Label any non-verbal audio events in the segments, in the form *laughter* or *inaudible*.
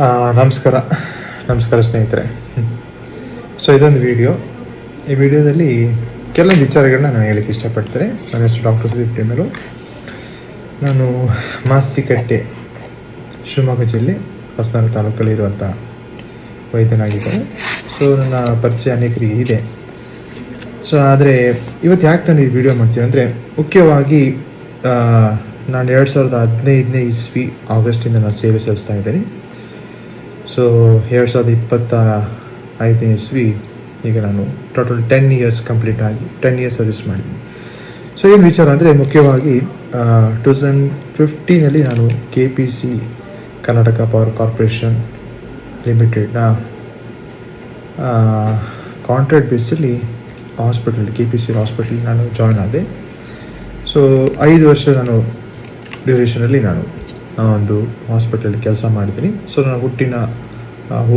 ನಮಸ್ಕಾರ. ನಮಸ್ಕಾರ ಸ್ನೇಹಿತರೆ. ಸೊ ಇದೊಂದು ವಿಡಿಯೋ ಈ ವಿಡಿಯೋದಲ್ಲಿ ಕೆಲವೊಂದು ವಿಚಾರಗಳನ್ನ ನಾನು ಹೇಳಕ್ಕೆ ಇಷ್ಟಪಡ್ತಾರೆ ನನ್ನ ಹೆಸರು ಡಾಕ್ಟರ್ ಸುದೀಪ್ ಟೇಮರು ನಾನು ಮಾಸ್ತಿಕಟ್ಟೆ, ಶಿವಮೊಗ್ಗ ಜಿಲ್ಲೆ, ಹೊಸನಗರ ತಾಲೂಕಲ್ಲಿ ಇರುವಂಥ ವೈದ್ಯನಾಗಿದ್ದೇನೆ. ಸೊ ನನ್ನ ಪರಿಚಯ ಅನೇಕರಿಗೆ ಇದೆ. ಸೊ ಆದರೆ ಇವತ್ತು ಯಾಕೆ ನಾನು ಈ ವಿಡಿಯೋ ಮಾಡ್ತೀನಿ ಅಂದರೆ, ಮುಖ್ಯವಾಗಿ ನಾನು ಎರಡು ಸಾವಿರದ ಹದಿನೈದನೇ ಇಸ್ವಿ ಆಗಸ್ಟಿಂದ ನಾನು ಸೇವೆ ಸಲ್ಲಿಸ್ತಾ ಇದ್ದೀನಿ. ಸೊ ಎರಡು ಸಾವಿರದ ಇಪ್ಪತ್ತ ಐದನೇ ಇಸ್ವಿ ಈಗ ನಾನು ಟೋಟಲ್ ಟೆನ್ ಇಯರ್ಸ್ ಕಂಪ್ಲೀಟ್ ಆಗಿ ಟೆನ್ ಇಯರ್ಸ್ ಸರ್ವಿಸ್ ಮಾಡಿದ್ದೀನಿ. ಸೊ ಏನು ವಿಚಾರ ಅಂದರೆ ಮುಖ್ಯವಾಗಿ ಟೂ ತೌಸಂಡ್ ಫಿಫ್ಟೀನಲ್ಲಿ ನಾನು K P C Karnataka power corporation ಲಿಮಿಟೆಡ್ನ contract ಬೇಸಲ್ಲಿ hospital K P C hospital ನಾನು ಜಾಯ್ನ್ ಆದೆ. ಸೊ ಐದು ವರ್ಷ ನಾನು ಡ್ಯೂರೇಷನಲ್ಲಿ ನಾನು ಒಂದು ಹಾಸ್ಪಿಟಲ್ ಕೆಲಸ ಮಾಡಿದ್ದೀನಿ. ಸೊ ನನ್ನ ಹುಟ್ಟಿನ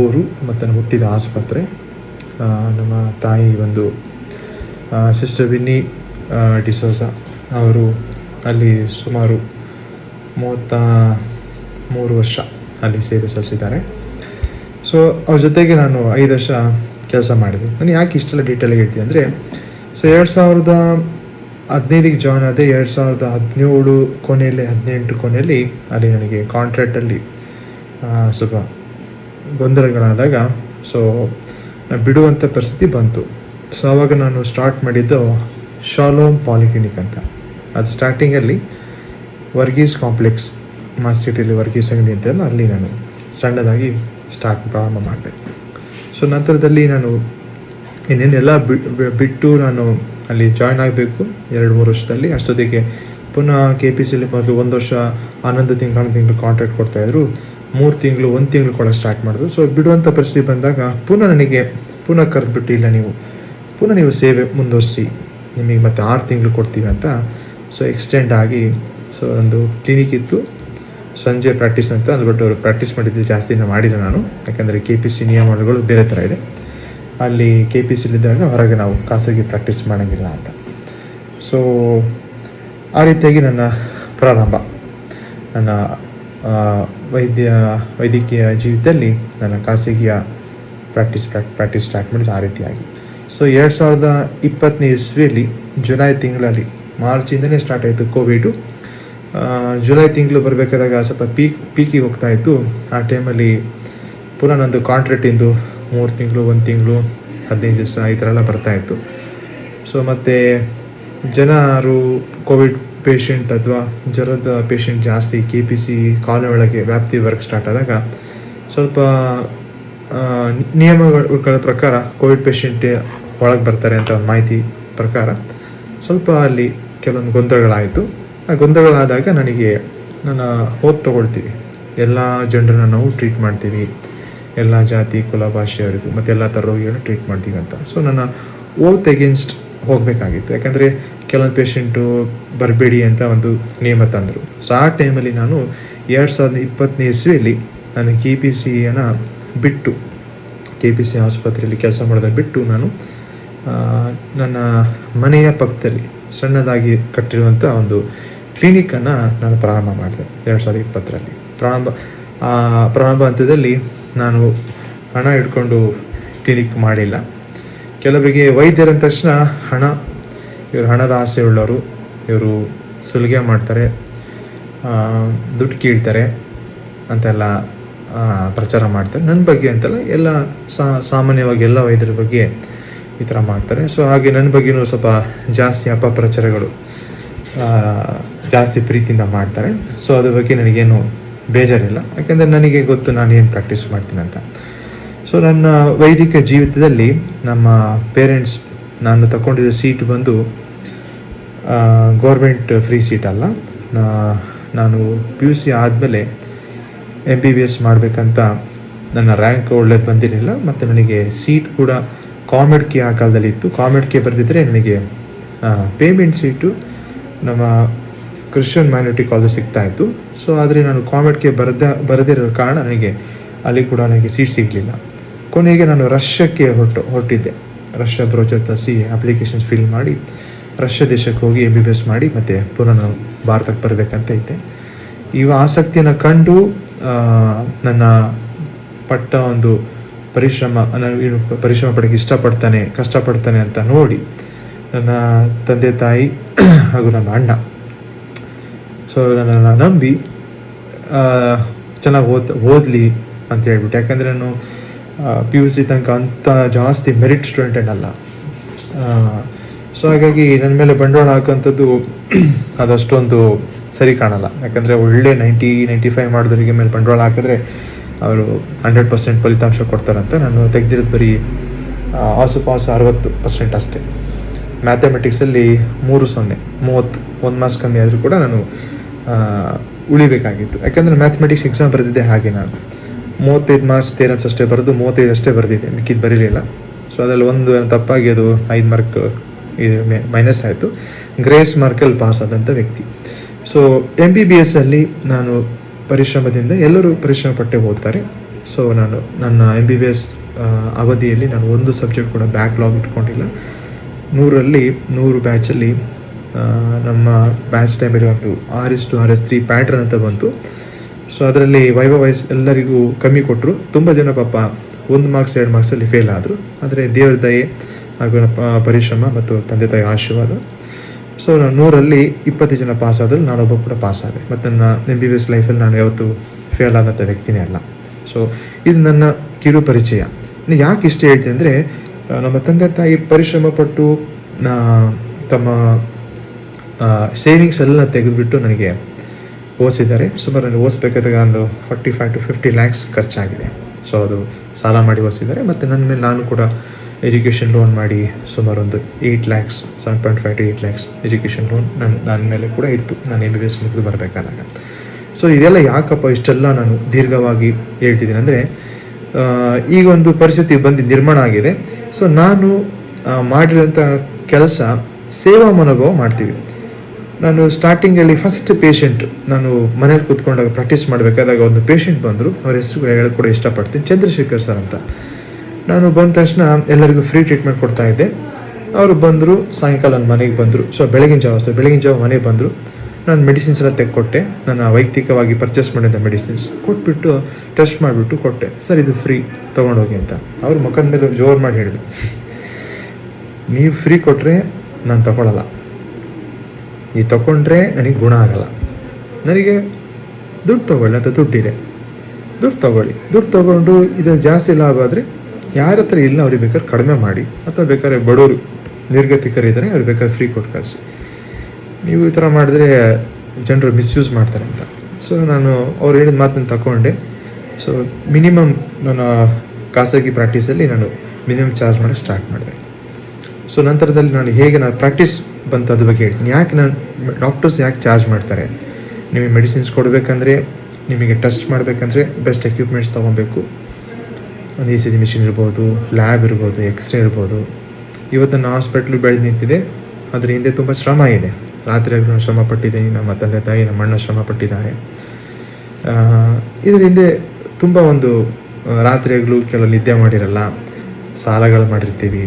ಊರು ಮತ್ತು ನಾನು ಹುಟ್ಟಿದ ಆಸ್ಪತ್ರೆ ನಮ್ಮ ತಾಯಿ ಒಂದು ಸಿಸ್ಟರ್ ವಿನ್ನಿ ಡಿಸೋಸ ಅವರು ಅಲ್ಲಿ ಸುಮಾರು ಮೂವತ್ತ ಮೂರು ವರ್ಷ ಅಲ್ಲಿ ಸೇವೆ ಸಲ್ಲಿಸಿದ್ದಾರೆ. ಸೊ ಅವ್ರ ಜೊತೆಗೆ ನಾನು ಐದು ವರ್ಷ ಕೆಲಸ ಮಾಡಿದೆ. ನಾನು ಯಾಕೆ ಇಷ್ಟೆಲ್ಲ ಡೀಟೇಲಾಗಿ ಹೇಳ್ತೀನಿ ಅಂದರೆ ಸೊ ಎರಡು ಸಾವಿರದ ಹದಿನೈದಿಗೆ ಜಾಯ್ನ್ ಆದೆ ಎರಡು ಸಾವಿರದ ಹದಿನೇಳು ಕೊನೆಯಲ್ಲಿ, ಹದಿನೆಂಟು ಕೊನೆಯಲ್ಲಿ ಅಲ್ಲಿ ನನಗೆ ಕಾಂಟ್ರಾಕ್ಟಲ್ಲಿ ಸ್ವಲ್ಪ ಗೊಂದಲಗಳಾದಾಗ ಸೊ ಬಿಡುವಂಥ ಪರಿಸ್ಥಿತಿ ಬಂತು. ಸೊ ಆವಾಗ ನಾನು ಸ್ಟಾರ್ಟ್ ಮಾಡಿದ್ದು ಶಾಲೋಮ್ ಪಾಲಿಕ್ಲಿನಿಕ್ ಅಂತ. ಅದು ಸ್ಟಾರ್ಟಿಂಗಲ್ಲಿ ವರ್ಗೀಸ್ ಕಾಂಪ್ಲೆಕ್ಸ್ ಮಾಸ್ ಸಿಟಿಯಲ್ಲಿ ವರ್ಗೀಸ್ ಅಂಗಡಿ ಅಂತ ಅಲ್ಲಿ ನಾನು ಸಣ್ಣದಾಗಿ ಸ್ಟಾರ್ಟ್ ಪ್ರಾರಂಭ ಮಾಡಿದೆ. ಸೊ ನಂತರದಲ್ಲಿ ನಾನು ಇನ್ನೇನೆಲ್ಲ ಬಿಟ್ಟು ನಾನು ಅಲ್ಲಿ ಜಾಯ್ನ್ ಆಗಬೇಕು. ಎರಡು ಮೂರು ವರ್ಷದಲ್ಲಿ ಅಷ್ಟೊತ್ತಿಗೆ ಪುನಃ ಕೆ ಪಿ ಸಿಲಿ ಮೊದಲು ಒಂದು ವರ್ಷ ಹನ್ನೊಂದು ತಿಂಗಳು ಹನ್ನೊಂದು ತಿಂಗಳು ಕಾಂಟ್ರಾಕ್ಟ್ ಕೊಡ್ತಾಯಿದ್ರು ಮೂರು ತಿಂಗಳು, ಒಂದು ತಿಂಗಳು ಕೊಡೋಕ್ಕೆ ಸ್ಟಾರ್ಟ್ ಮಾಡಿದ್ರು. ಸೊ ಬಿಡುವಂಥ ಪರಿಸ್ಥಿತಿ ಬಂದಾಗ ಪುನಃ ನನಗೆ ಪುನಃ ಕರೆದ್ಬಿಟ್ಟು ಬಿಟ್ಟಿಲ್ಲ ನೀವು. ಪುನಃ ನೀವು ಸೇವೆ ಮುಂದುವರಿಸಿ. ನಿಮಗೆ ಮತ್ತೆ ಆರು ತಿಂಗಳು ಕೊಡ್ತೀವಿ ಅಂತ. ಸೊ ಎಕ್ಸ್ಟೆಂಡ್ ಆಗಿ ಸೊ ಒಂದು ಕ್ಲಿನಿಕ್ ಇತ್ತು. ಸಂಜೆ ಪ್ರಾಕ್ಟೀಸ್ ಅಂತ ಅಂದ್ಬಿಟ್ಟು ಅವರು ಪ್ರಾಕ್ಟೀಸ್ ಮಾಡಿದ್ದು ಜಾಸ್ತಿನ ಮಾಡಿಲ್ಲ ನಾನು. ಯಾಕಂದರೆ ಕೆ ಪಿ ಸಿ ನಿಯಮಗಳು ಬೇರೆ ಥರ ಇದೆ. ಅಲ್ಲಿ ಕೆ ಪಿ ಸಿಲಿದ್ದಾಗ ಹೊರಗೆ ನಾವು ಖಾಸಗಿ ಪ್ರಾಕ್ಟೀಸ್ ಮಾಡೋಂಗಿಲ್ಲ ಅಂತ. ಸೊ ಆ ರೀತಿಯಾಗಿ ನನ್ನ ಪ್ರಾರಂಭ. ನನ್ನ ವೈದ್ಯ, ವೈದ್ಯಕೀಯ ಜೀವಿತದಲ್ಲಿ ನನ್ನ ಖಾಸಗಿಯ ಪ್ರಾಕ್ಟೀಸ್ ಪ್ರಾಕ್ಟೀಸ್ ಸ್ಟಾರ್ಟ್ ಮಾಡಿದ್ದು ಆ ರೀತಿಯಾಗಿ. ಸೊ ಎರಡು ಸಾವಿರದ ಇಪ್ಪತ್ತನೇ ಇಸ್ವಿಯಲ್ಲಿ ಜುಲೈ ತಿಂಗಳಲ್ಲಿ ಮಾರ್ಚಿಂದನೇ ಸ್ಟಾರ್ಟ್ ಆಯಿತು ಕೋವಿಡು. ಜುಲೈ ತಿಂಗಳು ಬರಬೇಕಾದಾಗ ಸ್ವಲ್ಪ ಪೀಕ್, ಪೀಕಿಗೆ ಹೋಗ್ತಾ ಇತ್ತು. ಆ ಟೈಮಲ್ಲಿ ಪುನಃ ನಂದು ಕಾಂಟ್ರಾಕ್ಟಿಂದು ಮೂರು ತಿಂಗಳು, ಒಂದು ತಿಂಗಳು, ಹದಿನೈದು ದಿವಸ ಈ ಥರ ಎಲ್ಲ ಬರ್ತಾಯಿತ್ತು ಸೊ ಮತ್ತು ಜನರು ಕೋವಿಡ್ ಪೇಷಂಟ್ ಅಥವಾ ಜ್ವರದ ಪೇಷಂಟ್ ಜಾಸ್ತಿ ಕೆ ಪಿ ಸಿ ಕಾಲೇ ಒಳಗೆ ವ್ಯಾಪ್ತಿ ವರ್ಕ್ ಸ್ಟಾರ್ಟ್ ಆದಾಗ ಸ್ವಲ್ಪ ನಿಯಮಗಳ ಪ್ರಕಾರ ಕೋವಿಡ್ ಪೇಷಂಟ್ ಒಳಗೆ ಬರ್ತಾರೆ ಅಂತ ಒಂದು ಮಾಹಿತಿ ಪ್ರಕಾರ ಸ್ವಲ್ಪ ಅಲ್ಲಿ ಕೆಲವೊಂದು ಗೊಂದಲಗಳಾಯಿತು. ಆ ಗೊಂದಲಗಳಾದಾಗ ನನಗೆ ನನ್ನ ಓದ್ ತಗೊಳ್ತೀವಿ. ಎಲ್ಲ ಜನರನ್ನ ನಾವು ಟ್ರೀಟ್ ಮಾಡ್ತೀವಿ. ಎಲ್ಲ ಜಾತಿ, ಕುಲ ಭಾಷೆಯವರಿಗೂ ಮತ್ತೆ ಎಲ್ಲ ಥರ ರೋಗಿಗಳನ್ನ ಟ್ರೀಟ್ ಮಾಡ್ತೀವಿ ಅಂತ. ಸೊ ನನ್ನ ಓತ್ ಎಗೇನ್ಸ್ಟ್ ಹೋಗಬೇಕಾಗಿತ್ತು. ಯಾಕಂದರೆ ಕೆಲವೊಂದು ಪೇಷೆಂಟು ಬರಬೇಡಿ ಅಂತ ಒಂದು ನಿಯಮ ತಂದರು. ಸೊ ಆ ಟೈಮಲ್ಲಿ ನಾನು ಎರಡು ಸಾವಿರದ ಇಪ್ಪತ್ತನೇ ಇಸ್ವಿಯಲ್ಲಿ ನಾನು ಕೆ ಪಿ ಸಿಯನ್ನು ಬಿಟ್ಟು ಕೆ ಪಿ ಸಿ ಆಸ್ಪತ್ರೆಯಲ್ಲಿ ಕೆಲಸ ಮಾಡೋದನ್ನು ಬಿಟ್ಟು ನಾನು ನನ್ನ ಮನೆಯ ಪಕ್ಕದಲ್ಲಿ ಸಣ್ಣದಾಗಿ ಕಟ್ಟಿರುವಂಥ ಒಂದು ಕ್ಲಿನಿಕನ್ನು ನಾನು ಪ್ರಾರಂಭ ಮಾಡಿದೆ ಎರಡು ಸಾವಿರದ ಇಪ್ಪತ್ತರಲ್ಲಿ. ಪ್ರಾರಂಭ ಪ್ರಾರಂಭ ಹಂತದಲ್ಲಿ ನಾನು ಹಣ ಇಟ್ಕೊಂಡು ಕ್ಲಿನಿಕ್ ಮಾಡಿಲ್ಲ. ಕೆಲವರಿಗೆ ವೈದ್ಯರಂದ ತಕ್ಷಣ ಹಣ ಇವರು ಹಣದ ಆಸೆ ಉಳ್ಳವರು ಇವರು ಸುಲಿಗೆ ಮಾಡ್ತಾರೆ ದುಡ್ಡು ಕೀಳ್ತಾರೆ ಅಂತೆಲ್ಲ ಪ್ರಚಾರ ಮಾಡ್ತಾರೆ. ನನ್ನ ಬಗ್ಗೆ ಅಂತಲ್ಲ ಎಲ್ಲ ಸಾಮಾನ್ಯವಾಗಿ ಎಲ್ಲ ವೈದ್ಯರ ಬಗ್ಗೆ ಈ ಥರ ಮಾಡ್ತಾರೆ. ಸೊ ಹಾಗೆ ನನ್ನ ಬಗ್ಗೆನೂ ಸ್ವಲ್ಪ ಜಾಸ್ತಿ ಅಪಪ್ರಚಾರಗಳು ಜಾಸ್ತಿ ಪ್ರೀತಿಯಿಂದ ಮಾಡ್ತಾರೆ. ಸೊ ಅದ್ರ ಬಗ್ಗೆ ನನಗೇನು ಬೇಜಾರಿಲ್ಲ. ಯಾಕೆಂದರೆ ನನಗೆ ಗೊತ್ತು ನಾನು ಏನು ಪ್ರಾಕ್ಟೀಸ್ ಮಾಡ್ತೀನಿ ಅಂತ ಸೊ ನನ್ನ ವೈದಿಕ ಜೀವಿತದಲ್ಲಿ ನಮ್ಮ ಪೇರೆಂಟ್ಸ್ ನಾನು ತಗೊಂಡಿದ್ದ ಸೀಟ್ ಬಂದು ಗೌರ್ಮೆಂಟ್ ಫ್ರೀ ಸೀಟ್ ಅಲ್ಲ. ನಾನು ಪಿ ಯು ಸಿ ಆದಮೇಲೆ ಎಂ ಬಿ ಬಿ ಎಸ್ ಮಾಡಬೇಕಂತ ನನ್ನ ರ್ಯಾಂಕ್ ಒಳ್ಳೇದು ಬಂದಿರಲಿಲ್ಲ. ಮತ್ತು ನನಗೆ ಸೀಟ್ ಕೂಡ ಕಾಮೆಡ್ ಕೆ ಆ ಕಾಲದಲ್ಲಿ ಇತ್ತು. ಕಾಮೆಡ್ ಕೆ ಬರೆದಿದ್ದರೆ ನನಗೆ ಪೇಮೆಂಟ್ ಸೀಟು ನಮ್ಮ ಕ್ರಿಶ್ಚಿಯನ್ ಮೈನಾರಿಟಿ ಕಾಲೇಜ್ ಸಿಗ್ತಾ ಇತ್ತು. ಸೊ ಆದರೆ ನಾನು ಕಾಮೆಡ್ ಕೆ ಬರೆದ, ಬರೆದಿರೋ ಕಾರಣ ನನಗೆ ಅಲ್ಲಿ ಕೂಡ ನನಗೆ ಸೀಟ್ ಸಿಗಲಿಲ್ಲ. ಕೊನೆಗೆ ನಾನು ರಷ್ಯಕ್ಕೆ ಹೊರಟು, ಹೊರಟಿದ್ದೆ. ರಷ್ಯಾ ಬ್ರೋಚರ್ ತರಿಸಿ ಅಪ್ಲಿಕೇಶನ್ಸ್ ಫಿಲ್ ಮಾಡಿ, ರಷ್ಯಾ ದೇಶಕ್ಕೆ ಹೋಗಿ ಎಂ ಬಿ ಬಿ ಎಸ್ ಮಾಡಿ, ಮತ್ತು ಪುನಃ ನಾನು ಭಾರತಕ್ಕೆ ಬರಬೇಕಂತ ಐತೆ. ಇವ ಆಸಕ್ತಿಯನ್ನು ಕಂಡು ನನ್ನ ಪಟ್ಟ ಒಂದು ಪರಿಶ್ರಮ ನಾನು ಪರಿಶ್ರಮ ಪಡೋಕ್ಕೆ ಇಷ್ಟಪಡ್ತಾನೆ, ಕಷ್ಟಪಡ್ತಾನೆ ಅಂತ ನೋಡಿ, ನನ್ನ ತಂದೆ ತಾಯಿ *clears throat* ಹಾಗೂ ನನ್ನ ಅಣ್ಣ. ಸೊ ನನ್ನನ್ನು ನಂಬಿ ಚೆನ್ನಾಗಿ ಓದ್, ಓದಲಿ ಅಂತ ಹೇಳ್ಬಿಟ್ಟು. ಯಾಕಂದರೆ ನಾನು ಪಿ ಯು ಸಿ ತನಕ ಅಂತ ಜಾಸ್ತಿ ಮೆರಿಟ್ ಸ್ಟೂಡೆಂಟ್ ಏನಲ್ಲ. ಸೊ ಹಾಗಾಗಿ ನನ್ನ ಮೇಲೆ ಬಂಡವಾಳ ಹಾಕೋಂಥದ್ದು ಅದಷ್ಟೊಂದು *clears throat* ಸರಿ ಕಾಣಲ್ಲ. ಯಾಕಂದರೆ ಒಳ್ಳೆ ನೈಂಟಿ ನೈಂಟಿ ಫೈವ್ ಮಾಡಿದವರಿಗೆ ಮೇಲೆ ಬಂಡವಾಳ ಹಾಕಿದ್ರೆ ಅವರು ಹಂಡ್ರೆಡ್ ಪರ್ಸೆಂಟ್ ಫಲಿತಾಂಶ ಕೊಡ್ತಾರಂತ ನಾನು ತೆಗೆದಿರೋದು ಬರೀ ಆಸು ಪಾಸು ಅರವತ್ತು ಪರ್ಸೆಂಟ್ ಅಷ್ಟೇ. ಮ್ಯಾಥಮೆಟಿಕ್ಸಲ್ಲಿ ಮೂರು ಸೊನ್ನೆ, ಮೂವತ್ತು, ಒಂದು ಮಾರ್ಕ್ಸ್ ಕಮ್ಮಿ ಆದರೂ ಕೂಡ ನಾನು ಉಳಿಬೇಕಾಗಿತ್ತು. ಯಾಕಂದರೆ ಮ್ಯಾಥಮೆಟಿಕ್ಸ್ ಎಕ್ಸಾಮ್ ಬರೆದಿದ್ದೆ ಹಾಗೆ ನಾನು. ಮೂವತ್ತೈದು ಮಾರ್ಕ್ಸ್ ಥೇರಮ್ಸ್ ಅಷ್ಟೇ ಬರೆದು ಮೂವತ್ತೈದು ಅಷ್ಟೇ ಬರೆದಿದೆ. ಮಿಕ್ಕಿದ್ದು ಬರೀಲಿಲ್ಲ. ಸೊ ಅದರಲ್ಲಿ ಒಂದು ತಪ್ಪಾಗಿ ಅದು ಐದು ಮಾರ್ಕ್ ಇದು ಮೈನಸ್ ಆಯಿತು. ಗ್ರೇಸ್ ಮಾರ್ಕಲ್ಲಿ ಪಾಸ್ ಆದಂಥ ವ್ಯಕ್ತಿ. ಸೊ ಎಂ ಬಿ ಬಿ ಎಸ್ಸಲ್ಲಿ ನಾನು ಪರಿಶ್ರಮದಿಂದ ಎಲ್ಲರೂ ಪರಿಶ್ರಮ ಪಟ್ಟೆ ಓದ್ತಾರೆ. ಸೊ ನಾನು ನನ್ನ ಎಂ ಬಿ ಬಿ ಎಸ್ ಅವಧಿಯಲ್ಲಿ ನಾನು ಒಂದು ಸಬ್ಜೆಕ್ಟ್ ಕೂಡ ಬ್ಯಾಕ್ ಲಾಗ್ ಇಟ್ಕೊಂಡಿಲ್ಲ. ನೂರಲ್ಲಿ ನೂರು ಬ್ಯಾಚಲ್ಲಿ ನಮ್ಮ ಬ್ಯಾಚ್ ಟೈಮಲ್ಲಿ ಒಂದು R S two R S three pattern ಅಂತ ಬಂತು. ಸೊ ಅದರಲ್ಲಿ ವೈಭವ ವಯಸ್ ಎಲ್ಲರಿಗೂ ಕಮ್ಮಿ ಕೊಟ್ಟರು ತುಂಬ ಜನ ಪಾಪ ಒಂದು ಮಾರ್ಕ್ಸ್ ಎರಡು ಮಾರ್ಕ್ಸಲ್ಲಿ ಫೇಲ್ ಆದರು. ಆದರೆ ದೇವರ ದಯೆ ಹಾಗೂ ಪರಿಶ್ರಮ ಮತ್ತು ತಂದೆ ತಾಯಿ ಆಶೀರ್ವಾದ. ಸೊ ನಾನು ನೂರಲ್ಲಿ ಇಪ್ಪತ್ತು ಜನ ಪಾಸ್ ಆದರೂ ನಾನೊಬ್ಬ ಕೂಡ ಪಾಸ್ ಆದೆ. ಮತ್ತು ನನ್ನ ಎಂ ಬಿ ಬಿ ಎಸ್ ಲೈಫಲ್ಲಿ ನಾನು ಯಾವತ್ತೂ ಫೇಲ್ ಆದಂಥ ವ್ಯಕ್ತಿನೇ ಅಲ್ಲ. ಸೊ ಇದು ನನ್ನ ಕಿರು ಪರಿಚಯ. ಯಾಕೆ ಇಷ್ಟ ಹೇಳ್ತೀನಿ ಅಂದರೆ ನಮ್ಮ ತಂದೆ ತಾಯಿ ಪರಿಶ್ರಮ ಪಟ್ಟು ತಮ್ಮ ಸೇವಿಂಗ್ಸ್ ಎಲ್ಲ ತೆಗೆದುಬಿಟ್ಟು ನನಗೆ ಓದಿಸಿದ್ದಾರೆ ಸುಮಾರು ಅಲ್ಲಿ ಒಂದು forty five to fifty lakhs ಖರ್ಚಾಗಿದೆ. So ಅದು ಸಾಲ ಮಾಡಿ ಓದಿಸಿದ್ದಾರೆ ಮತ್ತು ನನ್ನ ಮೇಲೆ ನಾನು ಕೂಡ ಎಜುಕೇಷನ್ ಲೋನ್ ಮಾಡಿ ಸುಮಾರು ಒಂದು eight lakhs seven point five to eight lakhs education loan ನನ್ನ ನನ್ನ ಮೇಲೆ ಕೂಡ ಇತ್ತು. ನಾನು ಎಂ ಬಿ ಬಿ ಎಸ್ ಮುಗಿದು ಬರಬೇಕಾದಾಗ. ಸೊ ಇದೆಲ್ಲ ಯಾಕಪ್ಪ ಇಷ್ಟೆಲ್ಲ ನಾನು ದೀರ್ಘವಾಗಿ ಹೇಳ್ತಿದ್ದೀನಿ ಅಂದರೆ ಈಗ ಒಂದು ಪರಿಸ್ಥಿತಿ ಬಂದು ನಿರ್ಮಾಣ ಆಗಿದೆ. ಸೊ ನಾನು ಮಾಡಿರೋಂಥ ಕೆಲಸ ಸೇವಾ ಮನೋಭಾವ ಮಾಡ್ತೀವಿ. ನಾನು ಸ್ಟಾರ್ಟಿಂಗಲ್ಲಿ ಫಸ್ಟ್ ಪೇಷಂಟ್ ನಾನು ಮನೇಲಿ ಕೂತ್ಕೊಂಡಾಗ ಪ್ರಾಕ್ಟೀಸ್ ಮಾಡಬೇಕಾದಾಗ ಒಂದು ಪೇಷಂಟ್ ಬಂದರು. ಅವ್ರ ಹೆಸರು ಹೇಳಿ ಕೂಡ ಇಷ್ಟಪಡ್ತೀನಿ. ಚಂದ್ರಶೇಖರ್ ಸರ್ ಅಂತ. ನಾನು ಬಂದ ತಕ್ಷಣ ಎಲ್ಲರಿಗೂ ಫ್ರೀ ಟ್ರೀಟ್ಮೆಂಟ್ ಕೊಡ್ತಾ ಇದ್ದೆ. ಅವರು ಬಂದರು, ಸಾಯಂಕಾಲ ನನ್ನ ಮನೆಗೆ ಬಂದರು. ಸೊ ಬೆಳಗಿನ ಜಾವ ಸರ್ ಬೆಳಗಿನ ಜಾವ ಮನೆಗೆ ಬಂದರು. ನಾನು ಮೆಡಿಸಿನ್ಸ್ ಎಲ್ಲ ತೆಗೆಕೊಟ್ಟೆ ನನ್ನ ವೈಯಕ್ತಿಕವಾಗಿ ಪರ್ಚೇಸ್ ಮಾಡಿದ್ದ ಮೆಡಿಸಿನ್ಸ್ ಕೊಟ್ಬಿಟ್ಟು ಟೆಸ್ಟ್ ಮಾಡಿಬಿಟ್ಟು ಕೊಟ್ಟೆ. ಸರ್ ಇದು ಫ್ರೀ ತೊಗೊಂಡೋಗಿ ಅಂತ. ಅವ್ರ ಮುಖದ ಮೇಲೆ ಜೋರು ಮಾಡಿ ಹೇಳಿದ್ರು. *laughs* ನೀವು ಫ್ರೀ ಕೊಟ್ಟರೆ ನಾನು ತಗೊಳ್ಳಲ್ಲ ಈ ತಗೊಂಡ್ರೆ ನನಗೆ ಗುಣ ಆಗಲ್ಲ. ನನಗೆ ದುಡ್ಡು ತಗೊಳ್ಳಿ ಅಂತ ದುಡ್ಡಿದೆ. ದುಡ್ಡು ತಗೊಳ್ಳಿ. ದುಡ್ಡು ತಗೊಂಡು ಇದು ಜಾಸ್ತಿ ಲಾಭ ಆದರೆ ಯಾರ ಹತ್ರ ಇಲ್ಲ, ಅವ್ರಿಗೆ ಬೇಕಾದ್ರೆ ಕಡಿಮೆ ಮಾಡಿ. ಅಥವಾ ಬೇಕಾದ್ರೆ ಬಡವರು ನಿರ್ಗತಿಕರಿದ್ದಾರೆ ಅವ್ರಿಗೆ ಬೇಕಾದ್ರೆ ಫ್ರೀ ಕೊಟ್ಟು ಕಳಿಸಿ. ನೀವು ಈ ಥರ ಮಾಡಿದ್ರೆ ಜನರು ಮಿಸ್ಯೂಸ್ ಮಾಡ್ತಾರೆ ಅಂತ. ಸೊ ನಾನು ಅವ್ರು ಹೇಳಿದ ಮಾತನ್ನು ತಗೊಂಡೆ ಸೊ ಮಿನಿಮಮ್ ನನ್ನ ಖಾಸಗಿ ಪ್ರಾಕ್ಟೀಸಲ್ಲಿ ನಾನು ಮಿನಿಮಮ್ ಚಾರ್ಜ್ ಮಾಡೋಕ್ಕೆ ಸ್ಟಾರ್ಟ್ ಮಾಡಿದೆ. ಸೊ ನಂತರದಲ್ಲಿ ನಾನು ಹೇಗೆ ನಾನು ಪ್ರಾಕ್ಟೀಸ್ ಬಂತು ಅದ್ರ ಬಗ್ಗೆ ಹೇಳ್ತೀನಿ. ಯಾಕೆ ನಾನು ಡಾಕ್ಟರ್ಸ್ ಯಾಕೆ ಚಾರ್ಜ್ ಮಾಡ್ತಾರೆ? ನಿಮಗೆ ಮೆಡಿಸಿನ್ಸ್ ಕೊಡಬೇಕಂದ್ರೆ, ನಿಮಗೆ ಟೆಸ್ಟ್ ಮಾಡಬೇಕಂದ್ರೆ ಬೆಸ್ಟ್ ಎಕ್ವಿಪ್ಮೆಂಟ್ಸ್ ತೊಗೊಬೇಕು. ಒಂದು ಇ ಸಿ ಜಿ ಮಿಷಿನ್ ಇರ್ಬೋದು ಲ್ಯಾಬ್ ಇರ್ಬೋದು ಎಕ್ಸ್ರೇ ಇರ್ಬೋದು. ಇವತ್ತು ನನ್ನ ಹಾಸ್ಪಿಟ್ಲು ಬೆಳೆದು ನಿಂತಿದೆ ಅದರ ಹಿಂದೆ ತುಂಬ ಶ್ರಮ ಇದೆ. ರಾತ್ರಿ ನಾನು ಶ್ರಮ ಪಟ್ಟಿದ್ದೀನಿ ನಮ್ಮ ತಂದೆ ತಾಯಿ, ನಮ್ಮ ಅಣ್ಣ ಶ್ರಮ ಪಟ್ಟಿದ್ದಾರೆ. ಇದರ ಹಿಂದೆ ತುಂಬ ಒಂದು ರಾತ್ರಿಗಳು ಕೆಲವು ನಿದ್ದೆ ಮಾಡಿರಲ್ಲ. ಸಾಲಗಳು ಮಾಡಿರ್ತೀವಿ.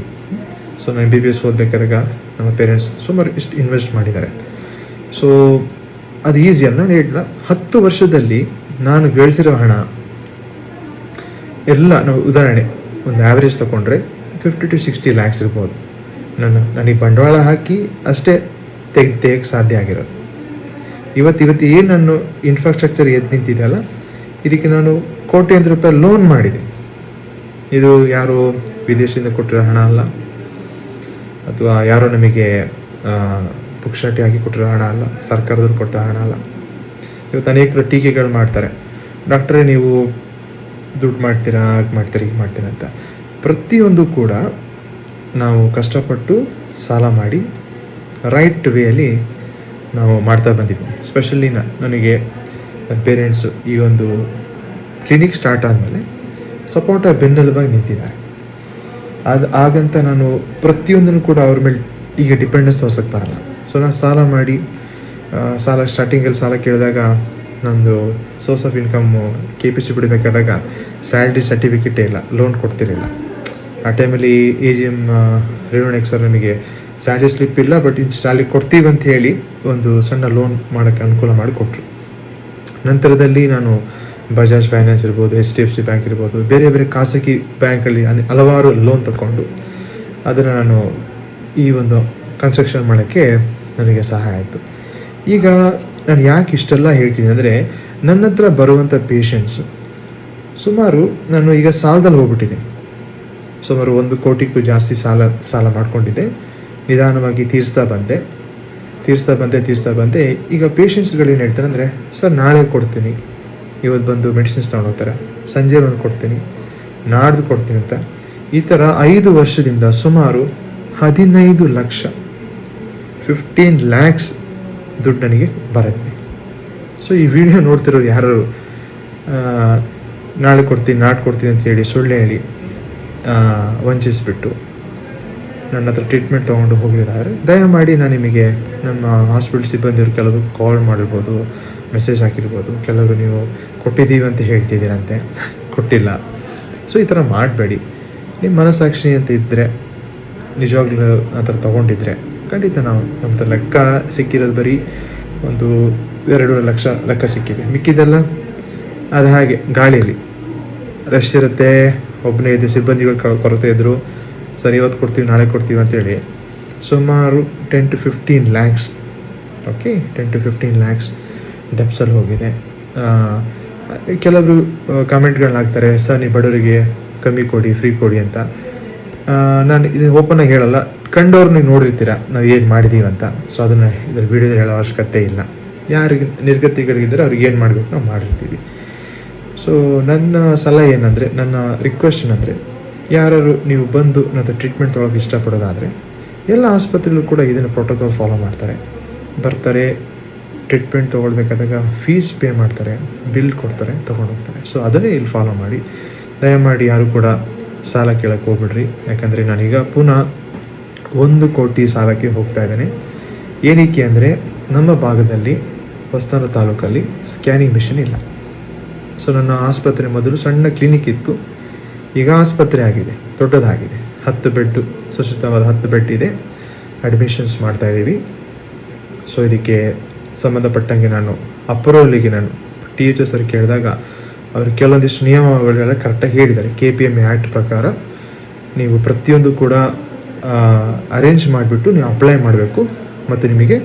ಸೊ ನಾನು ಬಿ ಬಿ ಎಸ್ ಓದಬೇಕಾದಾಗ ನಮ್ಮ ಪೇರೆಂಟ್ಸ್ ಸುಮಾರು ಇಷ್ಟು ಇನ್ವೆಸ್ಟ್ ಮಾಡಿದ್ದಾರೆ. ಸೊ ಅದು ಈಸಿ ಅಲ್ಲ. ನಾನು ಹೇಳಿಲ್ಲ ಹತ್ತು ವರ್ಷದಲ್ಲಿ ನಾನು ಗಳಿಸಿರೋ ಹಣ, ಎಲ್ಲ ನಾವು ಉದಾಹರಣೆ, ಒಂದು ಆ್ಯಾವ್ರೇಜ್ ತೊಗೊಂಡ್ರೆ ಫಿಫ್ಟಿ ಟು ಸಿಕ್ಸ್ಟಿ ಲ್ಯಾಕ್ಸ್ ಇರ್ಬೋದು. ನಾನು ನನಗೆ ಬಂಡವಾಳ ಹಾಕಿ ಅಷ್ಟೇ ತೆಗ್, ತೆಗೆಯಕ್ಕೆ ಸಾಧ್ಯ ಆಗಿರೋದು. ಇವತ್ತು ಇವತ್ತು ಏನು ನಾನು ಇನ್ಫ್ರಾಸ್ಟ್ರಕ್ಚರ್ ಎದ್ದು ನಿಂತಿದೆಯಲ್ಲ ಇದಕ್ಕೆ ನಾನು ಕೋಟ್ಯಂತ ರೂಪಾಯಿ ಲೋನ್ ಮಾಡಿದೆ. ಇದು ಯಾರು ವಿದೇಶದಿಂದ ಕೊಟ್ಟಿರೋ ಹಣ ಅಲ್ಲ? ಅಥವಾ ಯಾರೋ ನಮಗೆ ಹಾಕಿ ಕೊಟ್ಟಿರೋ ಹಣ ಅಲ್ಲ, ಸರ್ಕಾರದವ್ರು ಕೊಟ್ಟ ಹಣ ಅಲ್ಲ. ಇವತ್ತು ಅನೇಕರು ಟೀಕೆಗಳು ಮಾಡ್ತಾರೆ. ಡಾಕ್ಟ್ರೇ, ನೀವು ದುಡ್ಡು ಮಾಡ್ತೀರಾ, ಹಾಗೆ ಮಾಡ್ತೀರಾ, ಹೀಗೆ ಮಾಡ್ತೀರಾ ಅಂತ. ಪ್ರತಿಯೊಂದು ಕೂಡ ನಾವು ಕಷ್ಟಪಟ್ಟು ಸಾಲ ಮಾಡಿ ರೈಟ್ ವೇಯಲ್ಲಿ ನಾವು ಮಾಡ್ತಾ ಬಂದಿದ್ವಿ. ಸ್ಪೆಷಲಿ ನನಗೆ ಪೇರೆಂಟ್ಸು ಈ ಒಂದು ಕ್ಲಿನಿಕ್ ಸ್ಟಾರ್ಟ್ ಆದಮೇಲೆ ಸಪೋರ್ಟ ಬೆನ್ನೆಲುಬಾಗಿ ನಿಂತಿದ್ದಾರೆ. ಅದು ಹಾಗಂತ ನಾನು ಪ್ರತಿಯೊಂದನ್ನು ಕೂಡ ಅವ್ರ ಮೇಲೆ ಈಗ ಡಿಪೆಂಡೆನ್ಸ್ ತೋರ್ಸಕ್ಕೆ ಬರಲ್ಲ. ಸೊ ನಾನು ಸಾಲ ಮಾಡಿ ಸಾಲ ಸ್ಟಾರ್ಟಿಂಗಲ್ಲಿ ಸಾಲ ಕೇಳಿದಾಗ ನಂದು source of income K P C ಬಿಡಬೇಕಾದಾಗ salary ಸರ್ಟಿಫಿಕೇಟೇ ಇಲ್ಲ ಲೋನ್ ಕೊಡ್ತಿರಲಿಲ್ಲ. ಆ ಟೈಮಲ್ಲಿ ಎ ಜಿ ಎಂ ರೇವಣೆಕ್ ಸರ್ ನನಗೆ ಸ್ಯಾಲ್ರಿ ಸ್ಲಿಪ್ ಇಲ್ಲ ಬಟ್ ಇನ್ ಸ್ಯಾಲ್ರಿ ಕೊಡ್ತೀವಿ ಅಂತ ಹೇಳಿ ಒಂದು ಸಣ್ಣ ಲೋನ್ ಮಾಡೋಕ್ಕೆ ಅನುಕೂಲ ಮಾಡಿಕೊಟ್ರು ನಂತರದಲ್ಲಿ ನಾನು ಬಜಾಜ್ ಫೈನಾನ್ಸ್ ಇರ್ಬೋದು H D F C bank ಇರ್ಬೋದು, ಬೇರೆ ಬೇರೆ ಖಾಸಗಿ ಬ್ಯಾಂಕಲ್ಲಿ ಹಲವಾರು ಲೋನ್ ತಗೊಂಡು ಅದನ್ನು ನಾನು ಈ ಒಂದು ಕನ್ಸ್ಟ್ರಕ್ಷನ್ ಮಾಡೋಕ್ಕೆ ನನಗೆ ಸಹಾಯ ಆಯಿತು. ಈಗ ನಾನು ಯಾಕೆ ಇಷ್ಟೆಲ್ಲ ಹೇಳ್ತೀನಿ ಅಂದರೆ ನನ್ನ ಹತ್ರ ಬರುವಂಥ ಪೇಷಂಟ್ಸ್ ಸುಮಾರು ನಾನು ಈಗ ಸಾಲದಲ್ಲಿ ಹೋಗ್ಬಿಟ್ಟಿದ್ದೀನಿ. ಸುಮಾರು ಒಂದು ಕೋಟಿಗೂ ಜಾಸ್ತಿ ಸಾಲ ಸಾಲ ಮಾಡಿಕೊಂಡಿದ್ದೆ. ನಿಧಾನವಾಗಿ ತೀರಿಸ್ತಾ ಬಂದೆ. ತೀರಿಸ್ತಾ ಬಂದೆ ತೀರಿಸ್ತಾ ಬಂದೆ. ಈಗ ಪೇಷಂಟ್ಸ್ಗಳು ಏನು ಹೇಳ್ತಾರೆ ಅಂದರೆ, ಸರ್, ನಾಳೆ ಕೊಡ್ತೀನಿ. ಇವತ್ತು ಬಂದು ಮೆಡಿಸಿನ್ಸ್ ತೊಗೊಂಡೋಗ್ತಾರೆ ಸಂಜೆ ಬಂದು ಕೊಡ್ತೀನಿ. ನಾಡ್ದು ಕೊಡ್ತೀನಿ ಅಂತ. ಈ ಥರ ಐದು ವರ್ಷದಿಂದ ಸುಮಾರು ಹದಿನೈದು ಲಕ್ಷ ಫಿಫ್ಟೀನ್ ಲ್ಯಾಕ್ಸ್ ದುಡ್ಡು ನನಗೆ ಬರುತ್ತೆ. ಸೊ ಈ ವಿಡಿಯೋ ನೋಡ್ತಿರೋರು ಯಾರು? ನಾಳೆ ಕೊಡ್ತೀನಿ, ನಾಡ್ ಕೊಡ್ತೀನಿ ಅಂತ ಹೇಳಿ ಸುಳ್ಳು ಹೇಳಿ ವಂಚಿಸಿಬಿಟ್ಟು. ನನ್ನ ಹತ್ರ ಟ್ರೀಟ್ಮೆಂಟ್ ತೊಗೊಂಡು ಹೋಗಿದ್ದಾರೆ. ದಯಮಾಡಿ ನಾನು ನಿಮಗೆ ನಮ್ಮ ಹಾಸ್ಪಿಟಲ್ ಸಿಬ್ಬಂದಿಯವರು ಕೆಲವರು ಕಾಲ್ ಮಾಡಿರ್ಬೋದು ಮೆಸೇಜ್ ಹಾಕಿರ್ಬೋದು. ಕೆಲವರು ನೀವು ಕೊಟ್ಟಿದ್ದೀವಿ ಅಂತ ಹೇಳ್ತಿದ್ದೀರಂತೆ. ಕೊಟ್ಟಿಲ್ಲ. ಸೊ ಈ ಥರ ಮಾಡಬೇಡಿ. ನಿಮ್ಮ ಮನಸ್ಸಾಕ್ಷಿ ಅಂತ ಇದ್ದರೆ ನಿಜವಾಗ್ಲೂ ಆ ಥರ ತೊಗೊಂಡಿದ್ರೆ, ಖಂಡಿತ ನಾವು ನಮ್ಮ ಲೆಕ್ಕ ಸಿಕ್ಕಿರೋದು ಬರೀ ಒಂದು ಎರಡೂವರೆ ಲಕ್ಷ ಲೆಕ್ಕ ಸಿಕ್ಕಿದೆ. ಮಿಕ್ಕಿದ್ದೆಲ್ಲ ಅದು ಹಾಗೆ ಗಾಳಿಯಲ್ಲಿ. ರಶ್ ಇರುತ್ತೆ ಒಬ್ಬನೇ ಇದೆ ಸಿಬ್ಬಂದಿಗಳು ಕೊರತೆ ಇದ್ದರು ಸರ್, ಇವತ್ತು ಕೊಡ್ತೀವಿ, ನಾಳೆ ಕೊಡ್ತೀವಿ ಅಂತೇಳಿ. ಸುಮಾರು ten to fifteen lakhs okay ten to fifteen lakhs ಡೆಪ್ಸಲ್ಲಿ ಹೋಗಿದೆ. ಕೆಲವರು ಕಮೆಂಟ್ಗಳನ್ನ ಹಾಕ್ತಾರೆ, ಸರ್, ನೀವು ಬಡವರಿಗೆ ಕಮ್ಮಿ ಕೊಡಿ ಫ್ರೀ ಕೊಡಿ ಅಂತ. ನಾನು ಇದು ಓಪನ್ ಆಗಿ ಹೇಳಲ್ಲ ಕಂಡವ್ರು ನೀವು ನೋಡಿರ್ತೀರ, ನಾವು ಏನು ಮಾಡಿದ್ದೀವಿ ಅಂತ. ಸೊ ಅದನ್ನು ಇದ್ರ ವಿಡಿಯೋದಲ್ಲಿ ಹೇಳೋ ಅವಶ್ಯಕತೆ ಇಲ್ಲ. ಯಾರಿಗೆ, ನಿರ್ಗತಿಗಳಿಗಿದ್ದರೆ ಅವ್ರಿಗೆ ಏನು ಮಾಡಬೇಕು ನಾವು ಮಾಡಿರ್ತೀವಿ. ಸೊ ನನ್ನ ಸಲಹೆ ಏನಂದರೆ, ನನ್ನ ರಿಕ್ವೆಸ್ಟ್ ಏನಂದರೆ ಯಾರು ನೀವು ಬಂದು ನನ್ನ ಟ್ರೀಟ್ಮೆಂಟ್ ತೊಗೊಳಕ್ಕೆ ಇಷ್ಟಪಡೋದಾದರೆ ಎಲ್ಲ ಆಸ್ಪತ್ರೆಗಳು ಕೂಡ ಇದನ್ನು ಪ್ರೋಟೋಕಾಲ್ ಫಾಲೋ ಮಾಡ್ತಾರೆ. ಬರ್ತಾರೆ ಟ್ರೀಟ್ಮೆಂಟ್ ತೊಗೊಳ್ಬೇಕಾದಾಗ ಫೀಸ್ ಪೇ ಮಾಡ್ತಾರೆ ಬಿಲ್ ಕೊಡ್ತಾರೆ ತೊಗೊಂಡು ಹೋಗ್ತಾರೆ ಸೊ ಅದನ್ನೇ ಇಲ್ಲಿ ಫಾಲೋ ಮಾಡಿ. ದಯಮಾಡಿ ಯಾರು ಕೂಡ ಸಾಲ ಕೇಳಕ್ಕೆ ಹೋಗ್ಬಿಡ್ರಿ. ಯಾಕಂದರೆ ನಾನೀಗ ಪುನಃ ಒಂದು ಕೋಟಿ ಸಾಲಕ್ಕೆ ಹೋಗ್ತಾ ಇದ್ದೇನೆ. ಏನಕ್ಕೆ ಅಂದರೆ ನಮ್ಮ ಭಾಗದಲ್ಲಿ ಹೊಸ್ತಾನ ತಾಲೂಕಲ್ಲಿ ಸ್ಕ್ಯಾನಿಂಗ್ ಮಿಷಿನ್ ಇಲ್ಲ. ಸೊ ನನ್ನ ಆಸ್ಪತ್ರೆ ಮೊದಲು ಸಣ್ಣ ಕ್ಲಿನಿಕ್ ಇತ್ತು. ಈಗ ಆಸ್ಪತ್ರೆ ಆಗಿದೆ, ದೊಡ್ಡದಾಗಿದೆ. ಹತ್ತು ಬೆಡ್ ಸುಶಿತವಾದ ಹತ್ತು ಬೆಡ್ ಇದೆ. ಅಡ್ಮಿಷನ್ಸ್ ಮಾಡ್ತಾ ಇದ್ದೀವಿ. ಸೊ ಇದಕ್ಕೆ ಸಂಬಂಧಪಟ್ಟಂಗೆ ನಾನು ಅಪ್ರೂವಲಿಗೆ ನಾನು ಟಿ ಎಚ್ ಅವ್ರಿಗೆ ಕೇಳಿದಾಗ ಅವರು ಕೆಲವೊಂದಿಷ್ಟು ನಿಯಮಗಳೆಲ್ಲ ಕರೆಕ್ಟಾಗಿ ಹೇಳಿದ್ದಾರೆ. ಕೆ ಪಿ ಎಂ ಆ್ಯಕ್ಟ್ ಪ್ರಕಾರ ನೀವು ಪ್ರತಿಯೊಂದು ಕೂಡ ಅರೇಂಜ್ ಮಾಡಿಬಿಟ್ಟು ನೀವು ಅಪ್ಲೈ ಮಾಡಬೇಕು. ಮತ್ತು ನಿಮಗೆ